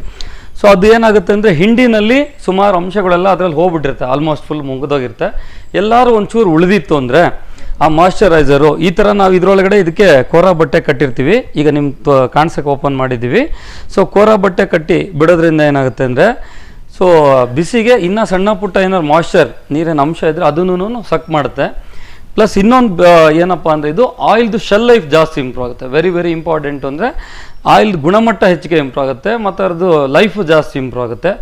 ಸೊ ಅದು ಏನಾಗುತ್ತೆ ಅಂದರೆ ಹಿಂಡಿನಲ್ಲಿ ಸುಮಾರು ಅಂಶಗಳೆಲ್ಲ ಅದರಲ್ಲಿ ಹೋಗ್ಬಿಟ್ಟಿರುತ್ತೆ ಆಲ್ಮೋಸ್ಟ್ ಫುಲ್ ಮುಗಿದೋಗಿರುತ್ತೆ. ಎಲ್ಲರೂ ಒಂಚೂರು ಉಳಿದಿತ್ತು ಅಂದರೆ ಆ ಮಾಯಶ್ಚರೈಸರು ಈ ಥರ ನಾವು ಇದರೊಳಗಡೆ ಇದಕ್ಕೆ ಕೋರಾ ಬಟ್ಟೆ ಕಟ್ಟಿರ್ತೀವಿ. ಈಗ ನಿಮ್ಮ ಕಾಣಿಸೋಕೆ ಓಪನ್ ಮಾಡಿದ್ದೀವಿ. ಸೊ ಕೋರಾ ಬಟ್ಟೆ ಕಟ್ಟಿ ಬಿಡೋದ್ರಿಂದ ಏನಾಗುತ್ತೆ ಅಂದರೆ ಸೊ ಬಿಸಿಗೆ ಇನ್ನೂ ಸಣ್ಣ ಪುಟ್ಟ ಏನಾದ್ರು ಮಾಯ್ಶ್ಚರ್ ನೀರಿನ ಅಂಶ ಇದ್ದರೆ ಅದನ್ನು ಸಕ್ ಮಾಡುತ್ತೆ. ಪ್ಲಸ್ ಇನ್ನೊಂದು ಏನಪ್ಪ ಅಂದರೆ ಇದು ಆಯಿಲ್ದು ಶೆಲ್ ಲೈಫ್ ಜಾಸ್ತಿ ಇಂಪ್ರೂವ್ ಆಗುತ್ತೆ. ವೆರಿ ವೆರಿ ಇಂಪಾರ್ಟೆಂಟ್ ಅಂದರೆ ಆಯಿಲ್ ಗುಣಮಟ್ಟ ಹೆಚ್ಚಿಗೆ ಇಂಪ್ರೂವ್ ಆಗುತ್ತೆ, ಮತ್ತು ಅದ್ರದ್ದು ಲೈಫ್ ಜಾಸ್ತಿ ಇಂಪ್ರೂವ್ ಆಗುತ್ತೆ.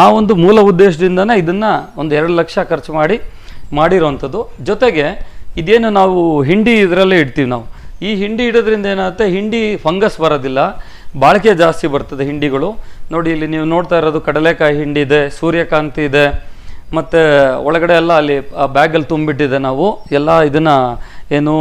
ಆ ಒಂದು ಮೂಲ ಉದ್ದೇಶದಿಂದನೇ ಇದನ್ನು ಒಂದು ಎರಡು ಲಕ್ಷ ಖರ್ಚು ಮಾಡಿ ಮಾಡಿರೋವಂಥದ್ದು ಜೊತೆಗೆ ಇದೇನು ನಾವು ಹಿಂಡಿ ಇದರಲ್ಲೇ ಇಡ್ತೀವಿ ನಾವು. ಈ ಹಿಂಡಿ ಇಡೋದ್ರಿಂದ ಏನಾಗುತ್ತೆ, ಹಿಂಡಿ ಫಂಗಸ್ ಬರೋದಿಲ್ಲ. ಬಾಳಿಕೆ ಜಾಸ್ತಿ ಬರ್ತದೆ ಹಿಂಡಿಗಳು. ನೋಡಿ, ಇಲ್ಲಿ ನೀವು ನೋಡ್ತಾ ಇರೋದು ಕಡಲೆಕಾಯಿ ಹಿಂಡಿ ಇದೆ, ಸೂರ್ಯಕಾಂತಿ ಇದೆ, ಮತ್ತು ಒಳಗಡೆ ಎಲ್ಲ ಅಲ್ಲಿ ಬ್ಯಾಗಲ್ಲಿ ತುಂಬಿಟ್ಟಿದೆ ನಾವು. ಎಲ್ಲ ಇದನ್ನು ಏನು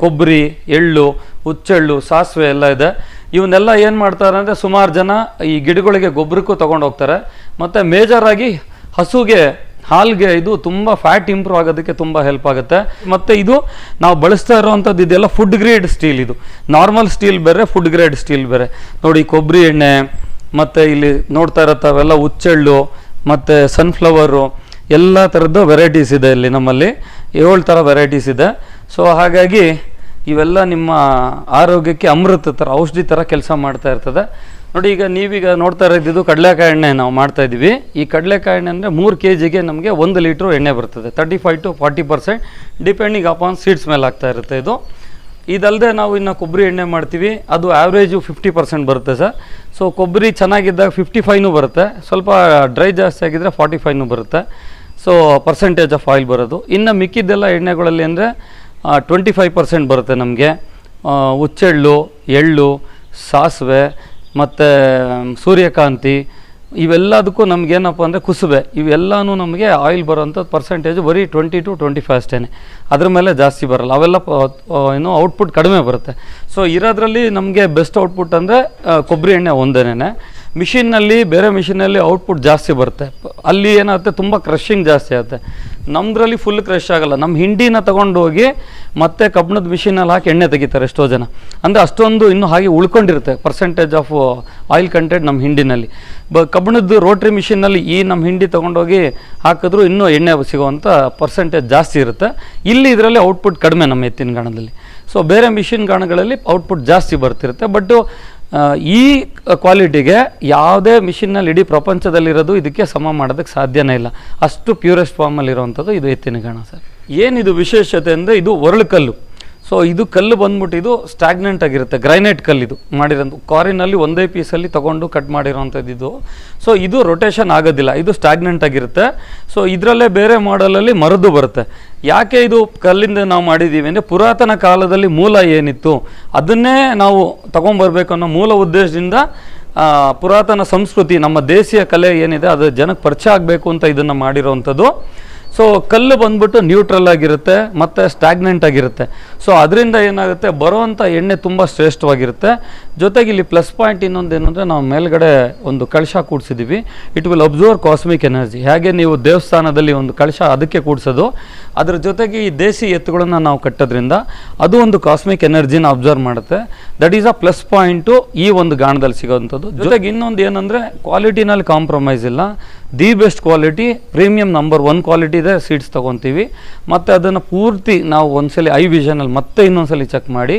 ಕೊಬ್ಬರಿ ಎಳ್ಳು, ಹುಚ್ಚೆಳ್ಳು, ಸಾಸಿವೆ ಎಲ್ಲ ಇದೆ. ಇವನ್ನೆಲ್ಲ ಏನು ಮಾಡ್ತಾರೆ ಅಂದರೆ ಸುಮಾರು ಜನ ಈ ಗಿಡಗಳಿಗೆ ಗೊಬ್ಬರಕ್ಕೂ ತೊಗೊಂಡು ಹೋಗ್ತಾರೆ. ಮತ್ತು ಮೇಜರಾಗಿ ಹಸುಗೆ, ಹಾಲ್ಗೆ ಇದು ತುಂಬ ಫ್ಯಾಟ್ ಇಂಪ್ರೂವ್ ಆಗೋದಕ್ಕೆ ತುಂಬ ಹೆಲ್ಪ್ ಆಗುತ್ತೆ. ಮತ್ತು ಇದು ನಾವು ಬಳಸ್ತಾ ಇರೋವಂಥದ್ದು ಇದೆಲ್ಲ ಫುಡ್ ಗ್ರೇಡ್ ಸ್ಟೀಲ್ ಇದು. ನಾರ್ಮಲ್ ಸ್ಟೀಲ್ ಬೇರೆ ಫುಡ್ ಗ್ರೇಡ್ ಸ್ಟೀಲ್ ಬೇರೆ. ನೋಡಿ ಕೊಬ್ಬರಿ ಎಣ್ಣೆ, ಮತ್ತು ಇಲ್ಲಿ ನೋಡ್ತಾ ಇರತ್ತವೆಲ್ಲ ಉಚ್ಚೆಳ್ಳು ಮತ್ತು ಸನ್ಫ್ಲವರು ಎಲ್ಲ ಥರದ್ದು ವೆರೈಟೀಸ್ ಇದೆ ಇಲ್ಲಿ ನಮ್ಮಲ್ಲಿ. ಏಳು ಥರ ವೆರೈಟೀಸ್ ಇದೆ. ಸೊ ಹಾಗಾಗಿ ಇವೆಲ್ಲ ನಿಮ್ಮ ಆರೋಗ್ಯಕ್ಕೆ ಅಮೃತ ಥರ ಔಷಧಿ ಥರ ಕೆಲಸ ಮಾಡ್ತಾ ಇರ್ತದೆ. ನೋಡಿ, ಈಗ ನೀವೀಗ ನೋಡ್ತಾ ಇರೋದು ಕಡಲೆಕಾಯಿ ಎಣ್ಣೆ ನಾವು ಮಾಡ್ತಾ ಇದ್ದೀವಿ. ಈ ಕಡಲೆಕಾಯಿ ಎಣ್ಣೆ ಅಂದರೆ ಮೂರು ಕೆ ಜಿಗೆ ನಮಗೆ ಒಂದು ಲೀಟ್ರು ಎಣ್ಣೆ ಬರ್ತದೆ. Thirty five to forty percent depending upon seeds ಮೇಲೆ ಆಗ್ತಾ ಇರುತ್ತೆ ಇದು. ಇದಲ್ಲದೆ ನಾವು ಇನ್ನು ಕೊಬ್ಬರಿ ಎಣ್ಣೆ ಮಾಡ್ತೀವಿ. ಅದು ಆ್ಯಾವ್ರೇಜು ಫಿಫ್ಟಿ ಪರ್ಸೆಂಟ್ ಬರುತ್ತೆ ಸರ್. ಸೊ ಕೊಬ್ಬರಿ ಚೆನ್ನಾಗಿದ್ದಾಗ ಫಿಫ್ಟಿ ಫೈವ್ನು ಬರುತ್ತೆ. ಸ್ವಲ್ಪ ಡ್ರೈ ಜಾಸ್ತಿ ಆಗಿದ್ದರೆ ಫಾರ್ಟಿ ಫೈವ್ನು ಬರುತ್ತೆ. ಸೊ ಪರ್ಸೆಂಟೇಜ್ ಆಫ್ ಆಯಿಲ್ ಬರೋದು. ಇನ್ನು ಮಿಕ್ಕಿದ್ದೆಲ್ಲ ಎಣ್ಣೆಗಳಲ್ಲಿ ಅಂದರೆ ಟ್ವೆಂಟಿ ಫೈವ್ ಪರ್ಸೆಂಟ್ ಬರುತ್ತೆ ನಮಗೆ. ಹುಚ್ಚೆಳ್ಳು, ಎಳ್ಳು, ಸಾಸಿವೆ, ಮತ್ತು ಸೂರ್ಯಕಾಂತಿ, ಇವೆಲ್ಲದಕ್ಕೂ ನಮಗೇನಪ್ಪ ಅಂದರೆ ಕುಸುಬೆ ಇವೆಲ್ಲನೂ ನಮಗೆ ಆಯಿಲ್ ಬರೋಂಥ ಪರ್ಸೆಂಟೇಜ್ ಬರೀ ಟ್ವೆಂಟಿ ಟು ಟ್ವೆಂಟಿ ಫೈವ್ ಅಷ್ಟೇ ಅದ್ರ ಮೇಲೆ ಜಾಸ್ತಿ ಬರಲ್ಲ. ಅವೆಲ್ಲ ಏನು ಔಟ್ಪುಟ್ ಕಡಿಮೆ ಬರುತ್ತೆ. ಸೊ ಇರೋದ್ರಲ್ಲಿ ನಮಗೆ ಬೆಸ್ಟ್ ಔಟ್ಪುಟ್ ಅಂದರೆ ಕೊಬ್ಬರಿ ಎಣ್ಣೆ ಒಂದೇನೆ ಮಿಷಿನ್ನಲ್ಲಿ, ಬೇರೆ ಮಿಷಿನಲ್ಲಿ ಔಟ್ಪುಟ್ ಜಾಸ್ತಿ ಬರುತ್ತೆ. ಅಲ್ಲಿ ಏನಾಗುತ್ತೆ? ತುಂಬ ಕ್ರಷಿಂಗ್ ಜಾಸ್ತಿ ಆಗುತ್ತೆ. ನಮ್ಮದ್ರಲ್ಲಿ ಫುಲ್ ಕ್ರಷ್ ಆಗಲ್ಲ. ನಮ್ಮ ಹಿಂಡಿನ ತಗೊಂಡೋಗಿ ಮತ್ತೆ ಕಬ್ಬಣದ ಮಿಷಿನಲ್ಲಿ ಹಾಕಿ ಎಣ್ಣೆ ತೆಗಿತಾರೆ ಎಷ್ಟೋ ಜನ. ಅಂದರೆ ಅಷ್ಟೊಂದು ಇನ್ನೂ ಹಾಗೆ ಉಳ್ಕೊಂಡಿರುತ್ತೆ ಪರ್ಸೆಂಟೇಜ್ ಆಫ್ ಆಯಿಲ್ ಕಂಟೆಂಟ್ ನಮ್ಮ ಹಿಂಡಿನಲ್ಲಿ. ಬ ಕಬ್ಬಣದ್ದು ರೋಟ್ರಿ ಮಿಷಿನಲ್ಲಿ ಈ ನಮ್ಮ ಹಿಂಡಿ ತೊಗೊಂಡೋಗಿ ಹಾಕಿದ್ರು ಇನ್ನೂ ಎಣ್ಣೆ ಸಿಗುವಂಥ ಪರ್ಸೆಂಟೇಜ್ ಜಾಸ್ತಿ ಇರುತ್ತೆ. ಇಲ್ಲಿ ಇದರಲ್ಲಿ ಔಟ್ಪುಟ್ ಕಡಿಮೆ ನಮ್ಮ ಎತ್ತಿನ ಗಾಣದಲ್ಲಿ. ಸೊ ಬೇರೆ ಮಿಷಿನ್ ಗಾಣಗಳಲ್ಲಿ ಔಟ್ಪುಟ್ ಜಾಸ್ತಿ ಬರ್ತಿರುತ್ತೆ. ಬಟ್ಟು ಈ ಕ್ವಾಲಿಟಿಗೆ ಯಾವುದೇ ಮಿಷಿನ್ನಲ್ಲಿ ಇಡೀ ಪ್ರಪಂಚದಲ್ಲಿರೋದು ಇದಕ್ಕೆ ಸಮ ಮಾಡೋದಕ್ಕೆ ಸಾಧ್ಯನೇ ಇಲ್ಲ. ಅಷ್ಟು ಪ್ಯೂರೆಸ್ಟ್ ಫಾರ್ಮಲ್ಲಿರುವಂಥದ್ದು ಇದು ಎತ್ತಿನ ಗಣ ಸರ್. ಏನಿದು ವಿಶೇಷತೆ ಅಂದರೆ ಇದು ಒರಳು ಕಲ್ಲು. ಸೊ ಇದು ಕಲ್ಲು ಬಂದ್ಬಿಟ್ಟು ಇದು ಸ್ಟಾಗ್ನೆಂಟ್ ಆಗಿರುತ್ತೆ ಗ್ರೈನೈಟ್ ಕಲ್ಲು ಇದು ಮಾಡಿರೋದು ಕಾರಿನಲ್ಲಿ ಒಂದೇ ಪೀಸಲ್ಲಿ ತೊಗೊಂಡು ಕಟ್ ಮಾಡಿರೋವಂಥದ್ದು ಇದು. ಸೊ ಇದು ರೊಟೇಷನ್ ಆಗೋದಿಲ್ಲ. ಇದು ಸ್ಟ್ಯಾಗ್ನೆಂಟ್ ಆಗಿರುತ್ತೆ. ಸೊ ಇದರಲ್ಲೇ ಬೇರೆ ಮಾಡಲಲ್ಲಿ ಮರದ್ದು ಬರುತ್ತೆ. ಯಾಕೆ ಇದು ಕಲ್ಲಿಂದ ನಾವು ಮಾಡಿದ್ದೀವಿ ಅಂದರೆ ಪುರಾತನ ಕಾಲದಲ್ಲಿ ಮೂಲ ಏನಿತ್ತು? ಅದನ್ನೇ ನಾವು ತೊಗೊಂಬರ್ಬೇಕು ಅನ್ನೋ ಮೂಲ ಉದ್ದೇಶದಿಂದ ಪುರಾತನ ಸಂಸ್ಕೃತಿ, ನಮ್ಮ ದೇಶೀಯ ಕಲೆ ಏನಿದೆ, ಅದು ಜನಕ್ಕೆ ಪರಿಚಯ ಆಗಬೇಕು ಅಂತ ಇದನ್ನು ಮಾಡಿರೋವಂಥದ್ದು ಸೊ ಕಲ್ಲು ಬಂದ್ಬಿಟ್ಟು ನ್ಯೂಟ್ರಲ್ ಆಗಿರುತ್ತೆ ಮತ್ತು ಸ್ಟಾಗ್ನೆಂಟ್ ಆಗಿರುತ್ತೆ. ಸೊ ಅದರಿಂದ ಏನಾಗುತ್ತೆ? ಬರುವಂಥ ಎಣ್ಣೆ ತುಂಬ ಶ್ರೇಷ್ಠವಾಗಿರುತ್ತೆ. ಜೊತೆಗೆ ಇಲ್ಲಿ ಪ್ಲಸ್ ಪಾಯಿಂಟ್ ಇನ್ನೊಂದು ಏನಂದರೆ ಅಂದರೆ ನಾವು ಮೇಲ್ಗಡೆ ಒಂದು ಕಳಶ ಕೂಡಿಸಿದ್ದೀವಿ it will absorb cosmic energy ಹೇಗೆ ನೀವು ದೇವಸ್ಥಾನದಲ್ಲಿ ಒಂದು ಕಳಶ ಅದಕ್ಕೆ ಕೂಡಿಸೋದು? ಅದರ ಜೊತೆಗೆ ಈ ದೇಸಿ ಎತ್ತುಗಳನ್ನು ನಾವು ಕಟ್ಟೋದ್ರಿಂದ ಅದು ಒಂದು ಕಾಸ್ಮಿಕ್ ಎನರ್ಜಿನ ಅಬ್ಸರ್ವ್ ಮಾಡುತ್ತೆ. That is a plus point ಈ ಒಂದು ಗಾಣದಲ್ಲಿ ಸಿಗೋವಂಥದ್ದು. ಜೊತೆಗೆ ಇನ್ನೊಂದು ಏನಂದರೆ ಕ್ವಾಲಿಟಿನಲ್ಲಿ ಕಾಂಪ್ರಮೈಸ್ ಇಲ್ಲ. The best quality premium number one quality ಇದೆ ಸೀಡ್ಸ್ ತೊಗೊತೀವಿ. ಮತ್ತು ಅದನ್ನು ಪೂರ್ತಿ ನಾವು ಒಂದ್ಸಲಿ ಐ ವಿಷನಲ್ಲಿ ಮತ್ತೆ ಇನ್ನೊಂದ್ಸಲಿ ಚೆಕ್ ಮಾಡಿ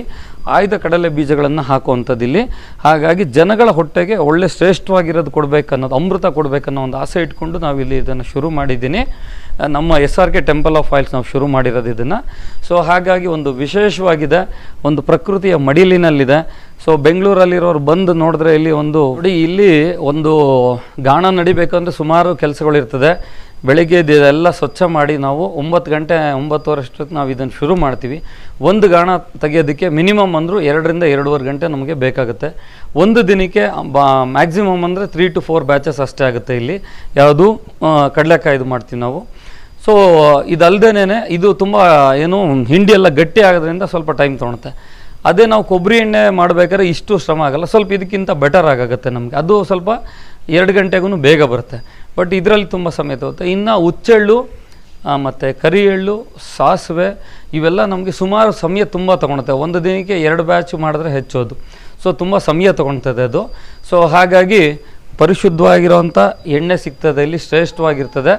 ಆಯ್ದ ಕಡಲೆ ಬೀಜಗಳನ್ನು ಹಾಕುವಂಥದ್ದು ಇಲ್ಲಿ ಹಾಗಾಗಿ ಜನಗಳ ಹೊಟ್ಟೆಗೆ ಒಳ್ಳೆ ಶ್ರೇಷ್ಠವಾಗಿರೋದು ಕೊಡಬೇಕನ್ನೋದು, ಅಮೃತ ಕೊಡಬೇಕನ್ನೋ ಒಂದು ಆಸೆ ಇಟ್ಕೊಂಡು ನಾವು ಇಲ್ಲಿ ಇದನ್ನು ಶುರು ಮಾಡಿದ್ದೀನಿ. ನಮ್ಮ S R K temple of oils ನಾವು ಶುರು ಮಾಡಿರೋದು ಇದನ್ನು. ಸೊ ಹಾಗಾಗಿ ಒಂದು ವಿಶೇಷವಾಗಿದೆ, ಒಂದು ಪ್ರಕೃತಿಯ ಮಡಿಲಿನಲ್ಲಿದೆ. ಸೊ ಬೆಂಗಳೂರಲ್ಲಿರೋರು ಬಂದು ನೋಡಿದ್ರೆ ಇಲ್ಲಿ ಒಂದು ಇಲ್ಲಿ ಒಂದು ಗಾಣ ನಡಿಬೇಕಂದ್ರೆ ಸುಮಾರು ಕೆಲಸಗಳಿರ್ತದೆ. ಬೆಳಿಗ್ಗೆ ಇದೆಲ್ಲ ಸ್ವಚ್ಛ ಮಾಡಿ ನಾವು ಒಂಬತ್ತು ಗಂಟೆ ಒಂಬತ್ತುವರೆ ಅಷ್ಟೊತ್ತು ನಾವು ಇದನ್ನು ಶುರು ಮಾಡ್ತೀವಿ. ಒಂದು ಗಾಣ ತೆಗೆಯೋದಕ್ಕೆ ಮಿನಿಮಮ್ ಅಂದರೂ ಎರಡರಿಂದ ಎರಡೂವರೆ ಗಂಟೆ ನಮಗೆ ಬೇಕಾಗುತ್ತೆ. ಒಂದು ದಿನಕ್ಕೆ ಬಾ, ಮ್ಯಾಕ್ಸಿಮಮ್ ಅಂದರೆ ತ್ರೀ ಟು ಫೋರ್ ಬ್ಯಾಚಸ್ ಅಷ್ಟೇ ಆಗುತ್ತೆ ಇಲ್ಲಿ. ಯಾವುದು ಕಡಲೆಕಾಯ್ದು ಮಾಡ್ತೀವಿ ನಾವು. ಸೊ ಇದಲ್ದೇನೆ ಇದು ತುಂಬ ಏನು ಹಿಂಡಿ ಎಲ್ಲ ಗಟ್ಟಿ ಆಗೋದ್ರಿಂದ ಸ್ವಲ್ಪ ಟೈಮ್ ತೊಗೊಳುತ್ತೆ. ಅದೇ ನಾವು ಕೊಬ್ಬರಿ ಎಣ್ಣೆ ಮಾಡಬೇಕಾದ್ರೆ ಇಷ್ಟು ಶ್ರಮ ಆಗಲ್ಲ. ಸ್ವಲ್ಪ ಇದಕ್ಕಿಂತ ಬೆಟರ್ ಆಗುತ್ತೆ ನಮಗೆ. ಅದು ಸ್ವಲ್ಪ ಎರಡು ಗಂಟೆಗೂ ಬೇಗ ಬರುತ್ತೆ. ಬಟ್ ಇದರಲ್ಲಿ ತುಂಬ ಸಮಯ ತಗುತ್ತೆ ಇನ್ನು ಹುಚ್ಚೆಳ್ಳು ಮತ್ತು ಕರಿ ಎಳ್ಳು ಸಾಸಿವೆ, ಇವೆಲ್ಲ ನಮಗೆ ಸುಮಾರು ಸಮಯ ತುಂಬ ತೊಗೊಳುತ್ತೆ ಒಂದು ದಿನಕ್ಕೆ ಎರಡು ಬ್ಯಾಚ್ ಮಾಡಿದ್ರೆ ಹೆಚ್ಚೋದು. ಸೊ ತುಂಬ ಸಮಯ ತೊಗೊಳ್ತದೆ ಅದು. ಸೊ ಹಾಗಾಗಿ ಪರಿಶುದ್ಧವಾಗಿರೋವಂಥ ಎಣ್ಣೆ ಸಿಗ್ತದೆ, ಇಲ್ಲಿ ಶ್ರೇಷ್ಠವಾಗಿರ್ತದೆ.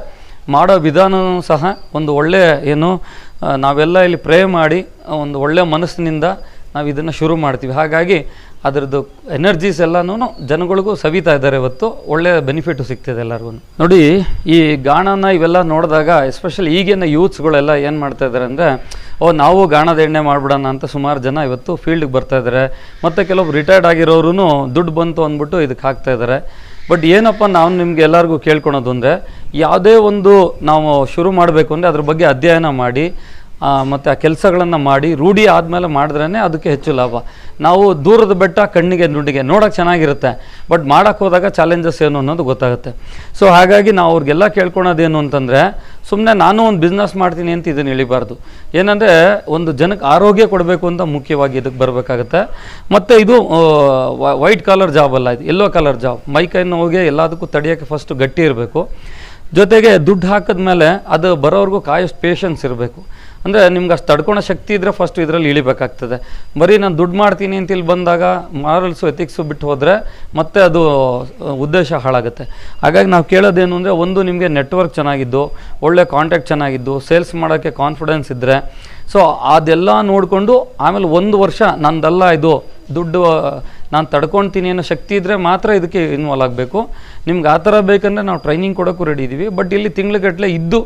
ಮಾಡೋ ವಿಧಾನವೂ ಸಹ ಒಂದು ಒಳ್ಳೆಯ ಏನು ನಾವೆಲ್ಲ ಇಲ್ಲಿ ಪ್ರೇ ಮಾಡಿ ಒಂದು ಒಳ್ಳೆಯ ಮನಸ್ಸಿನಿಂದ ನಾವು ಇದನ್ನು ಶುರು ಮಾಡ್ತೀವಿ. ಹಾಗಾಗಿ ಅದರದ್ದು ಎನರ್ಜೀಸ್ ಎಲ್ಲನೂ ಜನಗಳಿಗೂ ಸವಿತಾ ಇದ್ದಾರೆ ಇವತ್ತು. ಒಳ್ಳೆಯ ಬೆನಿಫಿಟ್ ಸಿಗ್ತದೆ ಎಲ್ಲರಿಗೂ. ನೋಡಿ, ಈ ಗಾಣನ ಇವೆಲ್ಲ ನೋಡಿದಾಗ ಎಸ್ಪೆಷಲಿ ಈಗಿನ ಯೂತ್ಸ್ಗಳೆಲ್ಲ ಏನು ಮಾಡ್ತಾ ಇದ್ದಾರೆ ಅಂದರೆ, ಓ, ನಾವು ಗಾಣದ ಎಣ್ಣೆ ಮಾಡ್ಬಿಡೋಣ ಅಂತ ಸುಮಾರು ಜನ ಇವತ್ತು ಫೀಲ್ಡ್ಗೆ ಬರ್ತಾ ಇದ್ದಾರೆ. ಮತ್ತು ಕೆಲವೊಬ್ರು ರಿಟೈರ್ಡ್ ಆಗಿರೋರು ದುಡ್ಡು ಬಂತು ಅಂದ್ಬಿಟ್ಟು ಇದಕ್ಕೆ ಹಾಕ್ತಾ ಇದ್ದಾರೆ. ಬಟ್ ಏನಪ್ಪ ನಾವು ನಿಮ್ಗೆ ಎಲ್ಲರಿಗೂ ಕೇಳ್ಕೊಳೋದು ಅಂದರೆ, ಯಾವುದೇ ಒಂದು ನಾವು ಶುರು ಮಾಡಬೇಕು ಅಂದರೆ ಅದ್ರ ಬಗ್ಗೆ ಅಧ್ಯಯನ ಮಾಡಿ ಮತ್ತು ಆ ಕೆಲಸಗಳನ್ನು ಮಾಡಿ ರೂಢಿ ಆದಮೇಲೆ ಮಾಡಿದ್ರೇ ಅದಕ್ಕೆ ಹೆಚ್ಚು ಲಾಭ. ನಾವು ದೂರದ ಬೆಟ್ಟ ಕಣ್ಣಿಗೆ ನುಡಿಗೆ ನೋಡೋಕೆ ಚೆನ್ನಾಗಿರುತ್ತೆ, ಬಟ್ ಮಾಡೋಕ್ಕೆ ಹೋದಾಗ ಚಾಲೆಂಜಸ್ ಏನು ಅನ್ನೋದು ಗೊತ್ತಾಗುತ್ತೆ. ಸೊ ಹಾಗಾಗಿ ನಾವು ಅವ್ರಿಗೆಲ್ಲ ಕೇಳ್ಕೊಳೋದೇನು ಅಂತಂದರೆ ಸುಮ್ಮನೆ ನಾನು ಒಂದು ಬಿಸ್ನೆಸ್ ಮಾಡ್ತೀನಿ ಅಂತ ಇದನ್ನು ಇಳಿಬಾರ್ದು. ಏನಂದರೆ, ಒಂದು ಜನಕ್ಕೆ ಆರೋಗ್ಯ ಕೊಡಬೇಕು ಅಂತ ಮುಖ್ಯವಾಗಿ ಇದಕ್ಕೆ ಬರಬೇಕಾಗತ್ತೆ. ಮತ್ತು ಇದು ವೈಟ್ ಕಲರ್ ಜಾಬ್ ಅಲ್ಲ ಇದು ಎಲ್ಲೋ ಕಲರ್ ಜಾಬ್ ಮೈ ಕೈ ನೋವಿಗೆ ಎಲ್ಲದಕ್ಕೂ ತಡೆಯೋಕ್ಕೆ ಫಸ್ಟ್ ಗಟ್ಟಿ ಇರಬೇಕು. ಜೊತೆಗೆ ದುಡ್ಡು ಹಾಕಿದ್ಮೇಲೆ ಅದು ಬರೋವರೆಗೂ ಕಾಯೋಷ್ಟು ಪೇಷನ್ಸ್ ಇರಬೇಕು. ಅಂದರೆ ನಿಮ್ಗೆ ಅಷ್ಟು ತಡ್ಕೊಳೋ ಶಕ್ತಿ ಇದ್ದರೆ ಫಸ್ಟ್ ಇದರಲ್ಲಿ ಇಳಿಬೇಕಾಗ್ತದೆ. ಬರೀ ನಾನು ದುಡ್ಡು ಮಾಡ್ತೀನಿ ಅಂತ ಇಲ್ಲಿ ಬಂದಾಗ ಮಾರಲ್ಸು ಎಥಿಕ್ಸು ಬಿಟ್ಟು ಹೋದರೆ ಮತ್ತೆ ಅದು ಉದ್ದೇಶ ಹಾಳಾಗುತ್ತೆ. ಹಾಗಾಗಿ ನಾವು ಕೇಳೋದೇನು ಅಂದರೆ ಒಂದು ನಿಮಗೆ ನೆಟ್ವರ್ಕ್ ಚೆನ್ನಾಗಿದ್ದು, ಒಳ್ಳೆ ಕಾಂಟ್ಯಾಕ್ಟ್ ಚೆನ್ನಾಗಿದ್ದು ಸೇಲ್ಸ್ ಮಾಡೋಕ್ಕೆ ಕಾನ್ಫಿಡೆನ್ಸ್ ಇದ್ದರೆ ಸೊ ಅದೆಲ್ಲ ನೋಡಿಕೊಂಡು ಆಮೇಲೆ ಒಂದು ವರ್ಷ ನಂದಲ್ಲ ಇದು ದುಡ್ಡು, ನಾನು ತಡ್ಕೊತೀನಿ ಅನ್ನೋ ಶಕ್ತಿ ಇದ್ದರೆ ಮಾತ್ರ ಇದಕ್ಕೆ ಇನ್ವಾಲ್ವ್ ಆಗಬೇಕು. ನಿಮ್ಗೆ ಆ ಥರ ಬೇಕಂದರೆ ನಾವು ಟ್ರೈನಿಂಗ್ ಕೊಡೋಕ್ಕೂ ರೆಡಿ ಇದ್ದೀವಿ ಬಟ್ ಇಲ್ಲಿ ತಿಂಗ್ಳುಗಟ್ಟಲೆ ಇದ್ದು